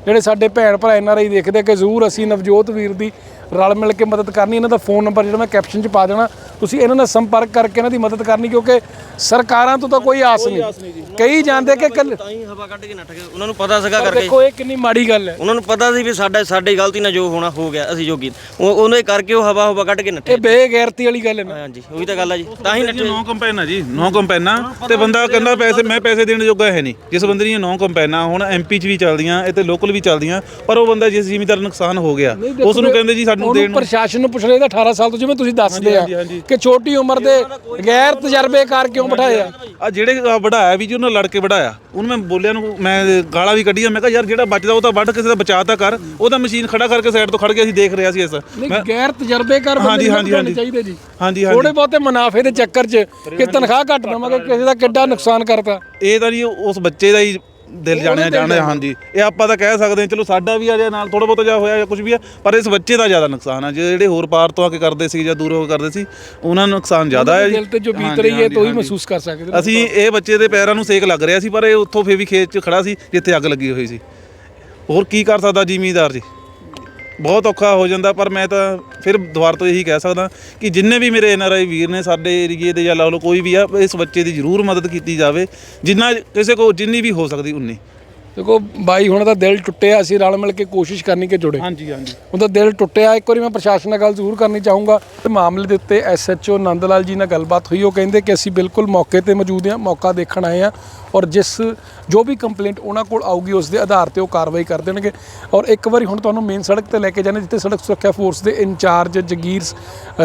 ਜਿਹੜੇ ਸਾਡੇ ਭੈਣ ਭਰਾ ਐਨ ਆਰ ਆਈ ਦੇਖਦੇ ਕਿ ਜ਼ਰੂਰ ਅਸੀਂ ਨਵਜੋਤ ਵੀਰ ਦੀ ਰਲ ਮਿਲ ਕੇ ਮਦਦ ਕਰਨੀ ਇਹਨਾਂ ਦਾ ਫੋਨ ਨੰਬਰ ਜਿਹੜਾ ਮੈਂ ਕੈਪਸ਼ਨ 'ਚ ਪਾ ਦੇਣਾ ਤੁਸੀਂ ਇਹਨਾਂ ਨਾਲ ਸੰਪਰਕ ਕਰਕੇ ਇਹਨਾਂ ਦੀ ਮਦਦ ਕਰਨੀ ਕਿਉਂਕਿ ਸਰਕਾਰਾਂ ਤੋਂ ਤਾਂ ਕੋਈ ਆਸ ਨਹੀਂ। ਕਈ ਜਾਂਦੇ ਕਿ ਕੱਲ ਤਾਂ ਹੀ ਹਵਾ ਕੱਢ ਕੇ ਨੱਠ ਗਏ। ਉਹਨਾਂ ਨੂੰ ਪਤਾ ਸੀਗਾ ਕਰਕੇ। ਦੇਖੋ ਇਹ ਕਿੰਨੀ ਮਾੜੀ ਗੱਲ ਹੈ। ਉਹਨਾਂ ਨੂੰ ਪਤਾ ਸੀ ਵੀ ਸਾਡਾ ਸਾਡੀ ਗਲਤੀ ਨਾਲ ਜੋ ਹੋਣਾ ਹੋ ਗਿਆ ਅਸੀਂ ਜੋ ਕੀਤਾ ਉਹ ਉਹਨੇ ਕਰਕੇ ਉਹ ਹਵਾ ਹਵਾ ਕੱਢ ਕੇ ਨੱਠੇ। ਇਹ ਬੇਗੈਰਤੀ ਵਾਲੀ ਗੱਲ ਹੈ ਨਾ। ਹਾਂਜੀ ਉਹੀ ਤਾਂ ਗੱਲ ਆ ਜੀ। ਤਾਂ ਹੀ ਨੱਠੇ। ਨੌ ਕੰਪੈਨਾ ਜੀ ਨੌ ਕੰਪੈਨਾ। ਤੇ ਬੰਦਾ ਕਹਿੰਦਾ ਪੈਸੇ ਮੈਂ ਪੈਸੇ ਦੇਣ ਜੋਗਾ ਹੈ ਨਹੀਂ। ਜਿਸ ਬੰਦੇ ਦੀਆਂ ਨੌ ਕੰਪੈਨਾ ਹੁਣ ਐਮਪੀ 'ਚ ਵੀ ਚੱਲਦੀਆਂ ਇਹ ਤੇ ਲੋਕਲ ਵੀ ਚੱਲਦੀਆਂ ਪਰ ਉਹ ਬੰਦਾ ਜਿਸ ਜ਼ਿਮੀਦਾਰ ਨੁਕਸਾਨ ਹੋ ਗਿਆ ਉਸ ਨੂੰ ਕਹਿੰਦੇ ਜੀ ਸਾਨੂੰ ਉਹਨੂੰ ਦੇਣ ਨੂੰ। ਪ੍ਰਸ਼ਾਸਨ ਨੂੰ ਪੁੱਛ ਰਹੇ ਦਾ 18 ਸਾਲ ਤੋਂ ਜਿਵੇਂ ਤੁਸੀਂ ਦੱਸਦੇ ਆ ਹਾਂਜੀ, ਹਾਂਜੀ। ਕਿ ਛੋਟੀ ਉਮਰ ਦੇ ਗੈਰ ਤਜਰਬੇਕਾਰ ਕਿਉਂ ਬਿਠਾਏ ਆ? ਆ ਜਿਹੜੇ ਆਹ ਵਢਾਇਆ ਵੀ ਜੀ ਉਹਨਾਂ ਲੜ ਕੇ ਵਢਾਇਆ ਉਹਨੂੰ ਮੈਂ ਬੋਲਿਆ ਨੂੰ ਮੈਂ ਗਾਲਾਂ ਵੀ ਕੱਢੀਆਂ ਮੈਂ ਕਿਹਾ ਯਾਰ ਜਿਹੜਾ ਬਚਦਾ ਉਹ ਤਾਂ ਵੱਢ ਕਿਸੇ ਦਾ ਬਚਾ ਤਾਂ ਕਰ ਉਹ ਤਾਂ ਮਸ਼ੀਨ ਖੜਾ ਕਰਕੇ ਸਾਈਡ ਤੋਂ ਖੜ ਗਿਆ ਸੀ ਦੇਖ ਰਿਹਾ ਸੀ ਇਸ ਨਹੀਂ ਗੈਰ ਤਜਰਬੇਕਾਰ ਬੰਦੇ ਹਾਂਜੀ, ਨੂੰ ਹਾਂਜੀ, ਬਿਠਾਉਣੇ ਹਾਂਜੀ। ਚਾਹੀਦੇ ਜੀ। ਹਾਂਜੀ ਹਾਂਜੀ। ਥੋੜੇ ਬਹੁਤੇ ਮੁਨਾਫੇ ਦੇ ਚੱਕਰ 'ਚ ਕਿ ਤਨਖਾਹ ਘੱਟ ਦਵਾਂਗੇ ਕਿਸੇ ਦਾ ਕਿੱਡਾ ਨੁਕਸਾਨ ਕਰਤਾ। ਇਹ ਤਾਂ ਜੀ ਉਸ ਬੱਚੇ ਦਾ ਹੀ ਦਿਲ ਜਾਣਿਆ ਜਾਣਿਆ ਹਾਂਜੀ। ਇਹ ਆਪਾਂ ਤਾਂ ਕਹਿ ਸਕਦੇ ਹਾਂ ਚਲੋ ਸਾਡਾ ਵੀ ਆ ਜਾਂ ਨਾਲ ਥੋੜਾ ਬਹੁਤਾ ਜਾ ਹੋਇਆ ਜਾਂ ਕੁਝ ਵੀ ਆ ਪਰ ਇਸ ਬੱਚੇ ਦਾ ਜ਼ਿਆਦਾ ਨੁਕਸਾਨ ਆ। ਜਿਹੜੇ ਹੋਰ ਪਾਰ ਤੋਂ ਆ ਕੇ ਕਰਦੇ ਸੀ ਜਾਂ ਦੂਰ ਹੋ ਕੇ ਕਰਦੇ ਸੀ ਉਹਨਾਂ ਨੂੰ ਨੁਕਸਾਨ ਜ਼ਿਆਦਾ ਹੈ ਦਿਲ ਤੇ ਜੋ ਬੀਤ ਰਹੀ ਹੈ ਤੋ ਹੀ। ਮਹਿਸੂਸ ਕਰ ਸਕਦੇ। ਅਸੀਂ ਇਹ ਬੱਚੇ ਦੇ ਪੈਰਾਂ ਨੂੰ ਸੇਕ ਲੱਗ ਰਿਹਾ ਸੀ ਪਰ ਇਹ ਉੱਥੋਂ ਫੇਰ ਵੀ ਖੇਤ 'ਚ ਖੜਾ ਸੀ ਜਿੱਥੇ ਅੱਗ ਲੱਗੀ ਹੋਈ ਸੀ। ਹੋਰ ਕੀ ਕਰ ਸਕਦਾ ਜ਼ਿਮੀਂਦਾਰ ਜੀ? ਬਹੁਤ ਔਖਾ ਹੋ ਜਾਂਦਾ, ਪਰ ਮੈਂ ਤਾਂ ਫਿਰ ਦੁਬਾਰਾ ਤੋਂ ਇਹੀ ਕਹਿ ਸਕਦਾ ਕਿ ਜਿੰਨੇ ਵੀ ਮੇਰੇ ਐਨਆਰਆਈ ਵੀਰ ਨੇ ਸਾਡੇ ਏਰੀਏ ਦੇ ਜਾਂ ਲਾ ਲਓ ਕੋਈ ਵੀ ਆ, ਇਸ ਬੱਚੇ ਦੀ ਜ਼ਰੂਰ ਮਦਦ ਕੀਤੀ ਜਾਵੇ, ਜਿੰਨਾ ਕਿਸੇ ਕੋ, ਜਿੰਨੀ ਵੀ ਹੋ ਸਕਦੀ, ਉਨੀ। ਦੇਖੋ ਬਾਈ ਹੁਣ ਦਾ ਦਿਲ ਟੁੱਟਿਆ ਅਸੀਂ ਰਲ ਮਿਲ ਕੇ ਕੋਸ਼ਿਸ਼ ਕਰਨੀ ਕਿ ਜੁੜੇ। ਹਾਂਜੀ ਹਾਂਜੀ। ਉਹਦਾ ਦਿਲ ਟੁੱਟਿਆ ਇੱਕ ਵਾਰੀ ਮੈਂ ਪ੍ਰਸ਼ਾਸਨ ਨਾਲ ਗੱਲ ਜ਼ਰੂਰ ਕਰਨੀ ਚਾਹੂੰਗਾ। ਤੇ ਮਾਮਲੇ ਦੇ ਉੱਤੇ ਐਸਐਚਓ ਨੰਦ ਲਾਲ ਜੀ ਨਾਲ ਗੱਲਬਾਤ ਹੋਈ ਉਹ ਕਹਿੰਦੇ ਕਿ ਅਸੀਂ ਬਿਲਕੁਲ ਮੌਕੇ ਤੇ ਮੌਜੂਦ ਹਾਂ ਮੌਕਾ ਦੇਖਣ ਆਏ ਹਾਂ ਔਰ ਜਿਸ ਜੋ ਵੀ ਕੰਪਲੇਂਟ ਉਹਨਾਂ ਕੋਲ ਆਊਗੀ ਉਸ ਦੇ ਆਧਾਰ ਤੇ ਉਹ ਕਾਰਵਾਈ ਕਰ ਦੇਣਗੇ। ਔਰ ਇੱਕ ਵਾਰੀ ਹੁਣ ਤੁਹਾਨੂੰ ਮੇਨ ਸੜਕ ਤੇ ਲੈ ਕੇ ਜਾਣੇ ਜਿੱਥੇ ਸੜਕ ਸੁਰੱਖਿਆ ਫੋਰਸ ਦੇ ਇੰਚਾਰਜ ਜਗੀਰ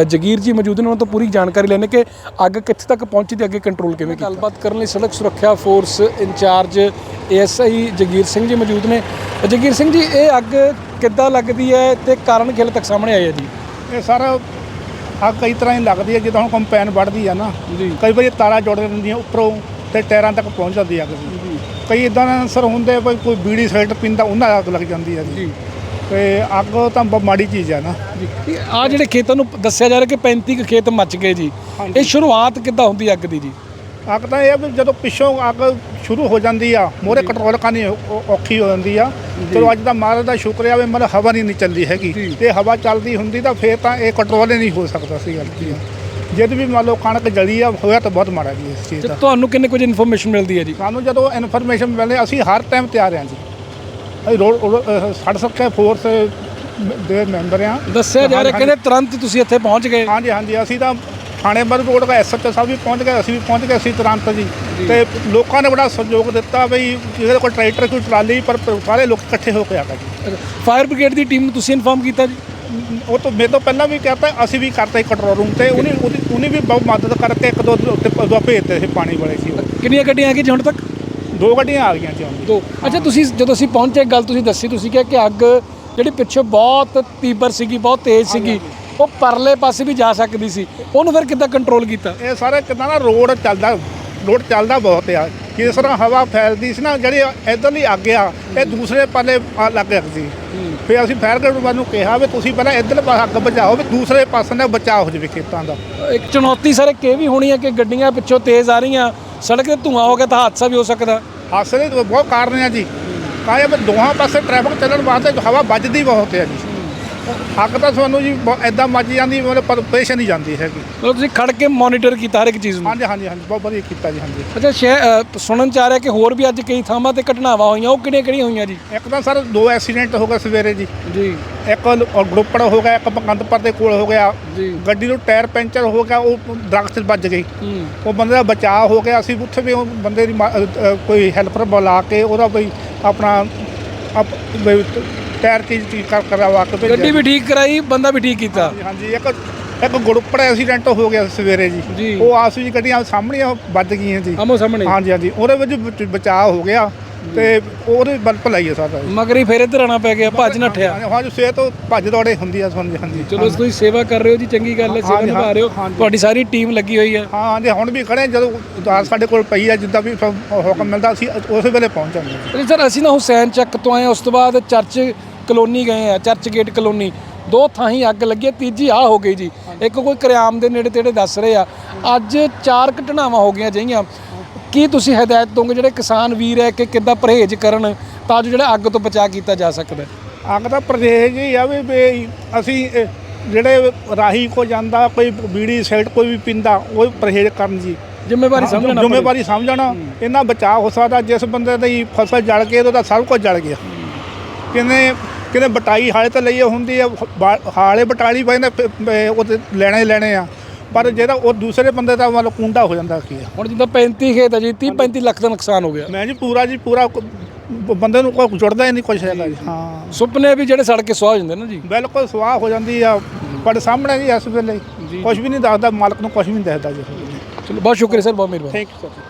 ਜਗੀਰ ਜੀ ਮੌਜੂਦ ਨੇ ਉਹਨਾਂ ਤੋਂ ਪੂਰੀ ਜਾਣਕਾਰੀ ਲੈਣੇ ਕਿ ਅੱਗ ਕਿੱਥੇ ਤੱਕ ਪਹੁੰਚੀ ਤੇ ਅੱਗੇ ਕੰਟਰੋਲ ਕਿਵੇਂ ਕੀਤਾ? ਗੱਲਬਾਤ ਕਰਨ ਲਈ ਸੜਕ ਸੁਰੱਖਿਆ force incharge ASI Jagir Singh ji ਮੌਜੂਦ ਨੇ। ਜਗੀਰ ਸਿੰਘ ਜੀ ਇਹ ਅੱਗ ਕਿੱਦਾਂ ਲੱਗਦੀ ਹੈ ਤੇ ਕਾਰਨ ਕਿਹਲੇ ਤੱਕ ਸਾਹਮਣੇ ਆਏ ਆ ਜੀ? ਇਹ ਸਾਰਾ ਅੱਗ ਕਈ ਤਰ੍ਹਾਂ ਦੀ ਲੱਗਦੀ ਹੈ ਜਿੱਦਾਂ ਹੁਣ ਕੰਪੈਨ ਵੱਢਦੀ ਆ ਨਾ। ਜੀ। ਕਈ ਵਾਰੀ ਤਾਰਾਂ ਜੋੜ ਦਿੰਦੀਆਂ ਉੱਪਰੋਂ ਤੇ ਟਾਇਰਾਂ ਤੱਕ ਪਹੁੰਚ ਜਾਂਦੀ ਅੱਗ ਜੀ। ਕਈ ਇਦਾਂ ਦੇ ਅਨਸਰ ਹੁੰਦੇ ਵੀ ਕੋਈ ਬੀੜੀ ਸਿਗਰਟ ਪੀਂਦਾ ਉਹਨਾਂ ਦੀ ਅੱਗ ਲੱਗ ਜਾਂਦੀ ਹੈ ਜੀ। ਤੇ ਅੱਗ ਤਾਂ ਮਾੜੀ ਚੀਜ਼ ਆ ਨਾ। ਆ ਜਿਹੜੇ ਖੇਤਾਂ ਨੂੰ ਦੱਸਿਆ ਜਾ ਰਿਹਾ ਕਿ 35 ਕੁ ਖੇਤ ਮੱਚ ਗਏ ਜੀ। ਇਹ ਸ਼ੁਰੂਆਤ ਕਿੱਦਾਂ ਹੁੰਦੀ ਅੱਗ ਦੀ ਜੀ? ਅੱਗ ਤਾਂ ਇਹ ਆ ਵੀ ਜਦੋਂ ਪਿੱਛੋਂ ਅੱਗ ਸ਼ੁਰੂ ਹੋ ਜਾਂਦੀ ਆ ਮੋਰੇ ਕੰਟਰੋਲ ਕਰਨੀ ਔ- ਔਖੀ ਹੋ ਜਾਂਦੀ ਆ। ਚਲੋ ਅੱਜ ਦਾ ਮਹਾਰਾਜ ਦਾ ਸ਼ੁਕਰ ਆ ਵੀ ਮਤਲਬ ਹਵਾ ਨਹੀਂ ਨਹੀਂ ਚੱਲਦੀ ਹੈਗੀ। ਤੇ ਹਵਾ ਚੱਲਦੀ ਹੁੰਦੀ ਤਾਂ ਫੇਰ ਤਾਂ ਇਹ ਕੰਟਰੋਲ ਹੀ ਨਹੀਂ ਹੋ ਸਕਦਾ ਸੀ ਗੱਲ ਕੀ ਆ ਜਦ ਵੀ ਮੰਨ ਲਓ ਕਣਕ ਜਲੀ ਆ ਹੋਇਆ ਤਾਂ ਬਹੁਤ ਮਾੜਾ ਜੀ ਇਸ ਚੀਜ਼ ਤੇ ਦਾ। ਤੁਹਾਨੂੰ ਕਿੰਨੇ ਕੁਝ ਇਨਫੋਰਮੇਸ਼ਨ ਮਿਲਦੀ ਹੈ ਜੀ? ਸਾਨੂੰ ਜਦੋਂ ਇਨਫੋਰਮੇਸ਼ਨ ਮਿਲਦੀ ਅਸੀਂ ਹਰ ਟਾਈਮ ਤਿਆਰ ਹਾਂ ਜੀ। ਅਸੀਂ ਰੋਡ ਰੋਡ- ਅਹ ਫੋਰਸ ਦੇ ਮੈਂਬਰ ਆ ਦੱਸਿਆ ਜਾ ਰਿਹਾ ਕਹਿੰਦੇ ਤੁਰੰਤ ਤੁਸੀਂ ਇੱਥੇ ਪਹੁੰਚ ਗਏ। ਹਾਂਜੀ ਹਾਂਜੀ ਅਸੀਂ ਤਾਂ ਥਾਣੇ ਰੋਡ ਦਾ ਐਸਐਚਓ ਸਾਹਿਬ ਵੀ ਪਹੁੰਚ ਗਏ ਅਸੀਂ ਵੀ ਪਹੁੰਚ ਗਏ ਅਸੀਂ ਤੁਰੰਤ ਜੀ। ਤੇ ਲੋਕਾਂ ਨੇ ਬੜਾ ਸਹਿਯੋਗ ਦਿੱਤਾ ਬਈ ਜਿਹਦੇ ਕੋਲ ਟਰੈਕਟਰ ਕੋਈ ਟਰਾਲੀ ਪਰ ਸਾਰੇ ਲੋਕ ਇਕੱਠੇ ਹੋ ਕੇ ਆ ਗਏ ਜੀ। ਫਾਇਰ ਬ੍ਰਿਗੇਡ ਦੀ ਟੀਮ ਨੂੰ ਤੁਸੀਂ ਇਨਫਾਰਮ ਕੀਤਾ ਜੀ? ਉਹ ਤੋਂ ਮੇਰੇ ਤੋਂ ਪਹਿਲਾਂ ਵੀ ਕਹਤਾ ਅਸੀਂ ਵੀ ਕਰਤਾ ਕੰਟਰੋਲ ਰੂਮ ਤੇ ਉਹਨੇ ਉਹਨੇ ਵੀ ਬਹੁਤ ਮਦਦ ਕਰਕੇ ਇੱਕ ਦੋ ਉੱਤੇ ਦੋ ਭੇਜਤੇ ਸੀ ਪਾਣੀ ਵਾਲੇ ਸੀ। ਕਿੰਨੀਆਂ ਗੱਡੀਆਂ ਆ ਗਈਆਂ ਜੀ ਹੁਣ ਤੱਕ? ਦੋ ਗੱਡੀਆਂ ਆ ਗਈਆਂ ਜੀ ਹੁਣ। ਦੋ। ਅੱਛਾ ਤੁਸੀਂ ਜਦੋਂ ਅਸੀਂ ਪਹੁੰਚੇ ਗੱਲ ਤੁਸੀਂ ਦੱਸੀ ਤੁਸੀਂ ਕਿਹਾ ਕਿ ਅੱਗ ਜਿਹੜੀ ਪਿੱਛੇ ਬਹੁਤ ਤੀਬਰ ਸੀਗੀ ਬਹੁਤ ਤੇਜ਼ ਸੀਗੀ। ਉਹ ਪਰਲੇ ਪਾਸੇ ਵੀ ਜਾ ਸਕਦੀ ਸੀ। ਉਹਨੂੰ ਫਿਰ ਕਿੱਦਾਂ ਕੰਟਰੋਲ ਕੀਤਾ? ਇਹ ਸਾਰੇ ਕਿਦਾਂ ਨਾ ਰੋਡ ਚੱਲਦਾ ਰੋਡ ਚੱਲਦਾ ਬਹੁਤ ਆ। ਜਿਸ ਤਰ੍ਹਾਂ ਹਵਾ ਫੈਲਦੀ ਸੀ ਨਾ ਜਿਹੜੀ ਇਧਰਲੀ ਅੱਗ ਆ ਇਹ ਦੂਸਰੇ ਪਾਲੇ ਆ ਲੱਗ ਸੀ। ਫਿਰ ਅਸੀਂ ਫਾਇਰ ਬ੍ਰਿਗੇਡ ਨੂੰ ਕਿਹਾ ਵੀ ਤੁਸੀਂ ਪਹਿਲਾਂ ਇਧਰਲੇ ਪਾਸੇ ਅੱਗ ਬਚਾਓ ਵੀ ਦੂਸਰੇ ਪਾਸੇ ਨਾਲ ਬਚਾਅ ਹੋ ਜਾਵੇ ਖੇਤਾਂ ਦਾ। ਇੱਕ ਚੁਣੌਤੀ ਸਰ ਇਹ ਵੀ ਹੋਣੀ ਹੈ ਕਿ ਗੱਡੀਆਂ ਪਿੱਛੋਂ ਤੇਜ਼ ਆ ਰਹੀਆਂ ਸੜਕ ਤੇ ਧੂਆਂ ਹੋ ਗਿਆ ਤਾਂ ਹਾਦਸਾ ਵੀ ਹੋ ਸਕਦਾ। ਹਾਦਸੇ ਦੇ ਬਹੁਤ ਕਾਰਨ ਆ ਜੀ। ਕਾਹੇ ਦੋਹਾਂ ਪਾਸੇ ਟ੍ਰੈਫਿਕ ਚੱਲਣ ਵਾਸਤੇ ਹਵਾ ਵੱਜਦੀ ਬਹੁਤ ਹੈ ਜੀ। ਅੱਗ ਤਾਂ ਤੁਹਾਨੂੰ ਜੀ ਐਦਾਂ ਮੱਚ ਜਾਂਦੀ ਮਤਲਬ ਪੇਸ਼ ਨਹੀਂ ਜਾਂਦੀ ਹੈਗੀ। ਮਤਲਬ ਤੁਸੀਂ ਖੜ ਕੇ ਮੋਨੀਟਰ ਕੀਤਾ ਹਰ ਇੱਕ ਚੀਜ਼ ਨੂੰ? ਹਾਂਜੀ ਹਾਂਜੀ ਹਾਂਜੀ ਬਹੁਤ ਵਧੀਆ ਕੀਤਾ ਜੀ ਹਾਂਜੀ। ਅੱਛਾ ਅ, ਸੁਣਨ ਚ ਆ ਰਿਹਾ ਕਿ ਹੋਰ ਵੀ ਅੱਜ ਕਈ ਥਾਵਾਂ ਤੇ ਘਟਨਾਵਾਂ ਹੋਈਆਂ ਉਹ ਕਿਹੜੀਆਂ ਕਿਹੜੀਆਂ ਹੋਈਆਂ ਜੀ? ਇੱਕ ਤਾਂ ਸਰ ਦੋ ਐਕਸੀਡੈਂਟ ਹੋ ਗਏ ਸਵੇਰੇ ਜੀ। ਜੀ। ਇੱਕ ਗਰੁੱਪੜ ਹੋ ਗਿਆ ਇੱਕ ਬਕੰਦਪੁਰ ਦੇ ਕੋਲ ਹੋ ਗਿਆ। ਜੀ। ਗੱਡੀ ਨੂੰ ਟਾਇਰ ਪੈਂਚਰ ਹੋ ਗਿਆ ਉਹ ਦਰਖਤ 'ਚ ਵੱਜ ਗਈ। ਹੂੰ। ਉਹ ਬੰਦੇ ਦਾ ਬਚਾਅ ਹੋ ਗਿਆ ਅਸੀਂ ਉੱਥੇ ਵੀ ਉਹ ਬੰਦੇ ਦੀ ਮਾ- ਅ, ਅ, ਕੋਈ ਹੈਲਪਰ ਬੁਲਾ ਕੇ ਉਹਦਾ ਬਈ ਆਪਣਾ ਆਪ- ਬਈ ਟਾਇਰ ਚੀਜ਼ ਠੀਕ ਕਰ ਕਰਵਾ ਕੇ ਭੇਜਿਆ। ਗੱਡੀ ਵੀ ਠੀਕ ਕਰਾਈ ਬੰਦਾ ਵੀ ਠੀਕ ਕੀਤਾ। ਹਾਂਜੀ, ਇੱਕ ਇੱਕ ਗਰੁੱਪੜ ਐਕਸੀਡੈਂਟ ਹੋ ਗਿਆ ਸਵੇਰੇ ਜੀ। ਜੀ। ਉਹ ਆਸ ਵਿੱਚ ਗੱਡੀਆਂ ਸਾਹਮਣੇ ਵੱਜ ਗਈਆਂ ਜੀ। ਆਮੋ ਸਾਹਮਣੇ। ਹਾਂਜੀ ਹਾਂਜੀ ਉਹਦੇ ਵਿੱਚ ਬਚ- ਬਚਾਅ ਹੋ ਗਿਆ ਤੇ ਉਹਦੇ ਬਲ ਭਲਾਈ ਹੈ ਸਾਡਾ ਜੀ। ਮਗਰ ਹੀ ਫੇਰ ਇੱਧਰ ਆਣਾ ਪੈ ਗਿਆ ਭੱਜ ਨੱਠਿਆ। ਹਾਂਜੀ, ਹਾਂਜੀ ਸਵੇਰ ਤੋਂ ਭੱਜ ਦੌੜੇ ਹੁੰਦੀ ਆ ਹਾਂਜੀ ਹਾਂਜੀ। ਚਲੋ ਤੁਸੀਂ ਸੇਵਾ ਕਰ ਰਹੇ ਹੋ ਜੀ ਚੰਗੀ ਗੱਲ ਹੈ ਸੇਵਾ ਹਾਂਜੀ, ਨਿਭਾ ਰਹੇ ਹੋ। ਹਾਂਜੀ। ਤੁਹਾਡੀ ਸਾਰੀ ਟੀਮ ਲੱਗੀ ਹੋਈ ਹੈ। ਹਾਂ ਹਾਂਜੀ ਹੁਣ ਵੀ ਖੜੇ ਹਾਂ, ਜਦੋਂ ਉਦਾਰ ਸਾਡੇ ਕੋਲ ਪਈ ਆ ਜਿੱਦਾਂ ਵੀ ਹੁਕਮ ਮਿਲਦਾ ਅਸੀਂ ਉਸੇ ਵੇਲੇ ਪਹੁੰਚ ਜਾਂਦੇ ਹਾਂ ਸਰ ਅਸੀਂ ਨਾ ਹੁਸੈਨ ਚੱਕ ਤੋਂ ਆਏ ਹਾਂ, ਉਸ ਤੋਂ ਬਾਅਦ ਚਰਚ ਕਲੋਨੀ ਗਏ ਆ ਚਰਚ ਗੇਟ ਕਲੋਨੀ। ਦੋ ਥਾਂ ਹੀ ਅੱਗ ਲੱਗੀ ਹੈ, ਤੀਜੀ ਆ ਹੋ ਗਈ ਜੀ। ਇੱਕ ਕੋਈ ਕਰਿਆਮ ਦੇ ਨੇੜੇ ਤੇੜੇ ਦੱਸ ਰਹੇ ਆ। ਅੱਜ ਚਾਰ ਘਟਨਾਵਾਂ ਹੋ ਗਈਆਂ ਜਈਆਂ। ਕੀ ਤੁਸੀਂ ਹਦਾਇਤ ਦੋਗੇ ਜਿਹੜੇ ਕਿਸਾਨ ਵੀਰ ਹੈ ਕਿ ਕਿੱਦਾਂ ਪਰਹੇਜ਼ ਕਰਨ ਤਾਂ ਜੋ ਜਿਹੜਾ ਅੱਗ ਤੋਂ ਬਚਾਅ ਕੀਤਾ ਜਾ ਸਕਦਾ ਹੈ? ਅੱਗ ਦਾ ਪ੍ਰਦੇਸ਼ ਹੀ ਆ ਵੀ ਵੀ ਅਸੀਂ ਇਹ ਜਿਹੜੇ ਰਾਹੀ ਕੋ ਜਾਂਦਾ ਕੋਈ ਬੀੜੀ ਸਿਗਰਟ ਕੋਈ ਵੀ ਪੀਂਦਾ ਉਹ ਪਰਹੇਜ਼ ਕਰਨ ਜੀ। ਜ਼ਿੰਮੇਵਾਰੀ ਸਮਝਣਾ ਜ਼ਿੰਮੇਵਾਰੀ ਸਮਝਣਾ ਇਹਨਾਂ ਬਚਾਅ ਹੋ ਸਕਦਾ ਜਿਸ ਬੰਦੇ ਦੀ ਫਸਲ ਜਲ ਗਈ ਉਹਦਾ ਸਭ ਕੁਝ ਜਲ ਗਿਆ। ਕਿਨੇ ਕਿਨੇ ਬਟਾਈ ਹਾਲੇ ਤਾਂ ਲਈ ਹੁੰਦੀ ਆ ਹਾਲੇ ਬਟਾਲੀ ਪੈਂਦੇ ਉਹ ਲੈਣੇ ਲੈਣੇ ਆ। ਪਰ ਜਿਹੜਾ ਉਹ ਦੂਸਰੇ ਬੰਦੇ ਦਾ ਮਤਲਬ ਕੁੰਡਾ ਹੋ ਜਾਂਦਾ ਕੀ ਆ। ਹੁਣ ਜਿੱਦਾਂ 35 ਖੇਤ ਹੈ ਜੀ 30 35 ਲੱਖ ਦਾ ਨੁਕਸਾਨ ਹੋ ਗਿਆ। ਮੈਂ ਜੀ ਪੂਰਾ ਜੀ ਪੂਰਾ ਬੰਦੇ ਨੂੰ ਕੋਈ ਜੁੜਦਾ ਹੀ ਨਹੀਂ ਕੁਛ ਹੈਗਾ ਜੀ ਹਾਂ। ਸੁਪਨੇ ਵੀ ਜਿਹੜੇ ਸੜ ਕੇ ਸੁਆਹ ਹੋ ਜਾਂਦੇ ਨਾ ਜੀ। ਬਿਲਕੁਲ ਸਵਾਹ ਹੋ ਜਾਂਦੀ ਆ ਪਰ ਸਾਹਮਣੇ ਜੀ ਇਸ ਵੇਲੇ ਕੁਝ ਵੀ ਨਹੀਂ ਦੱਸਦਾ ਮਾਲਕ ਨੂੰ ਕੁਝ ਵੀ ਨਹੀਂ ਦੱਸਦਾ ਜੀ। ਚਲੋ ਬਹੁਤ ਸ਼ੁਕਰੀਆ ਸਰ ਬਹੁਤ ਮਿਹਰਬਾਨੀ। Thank you sir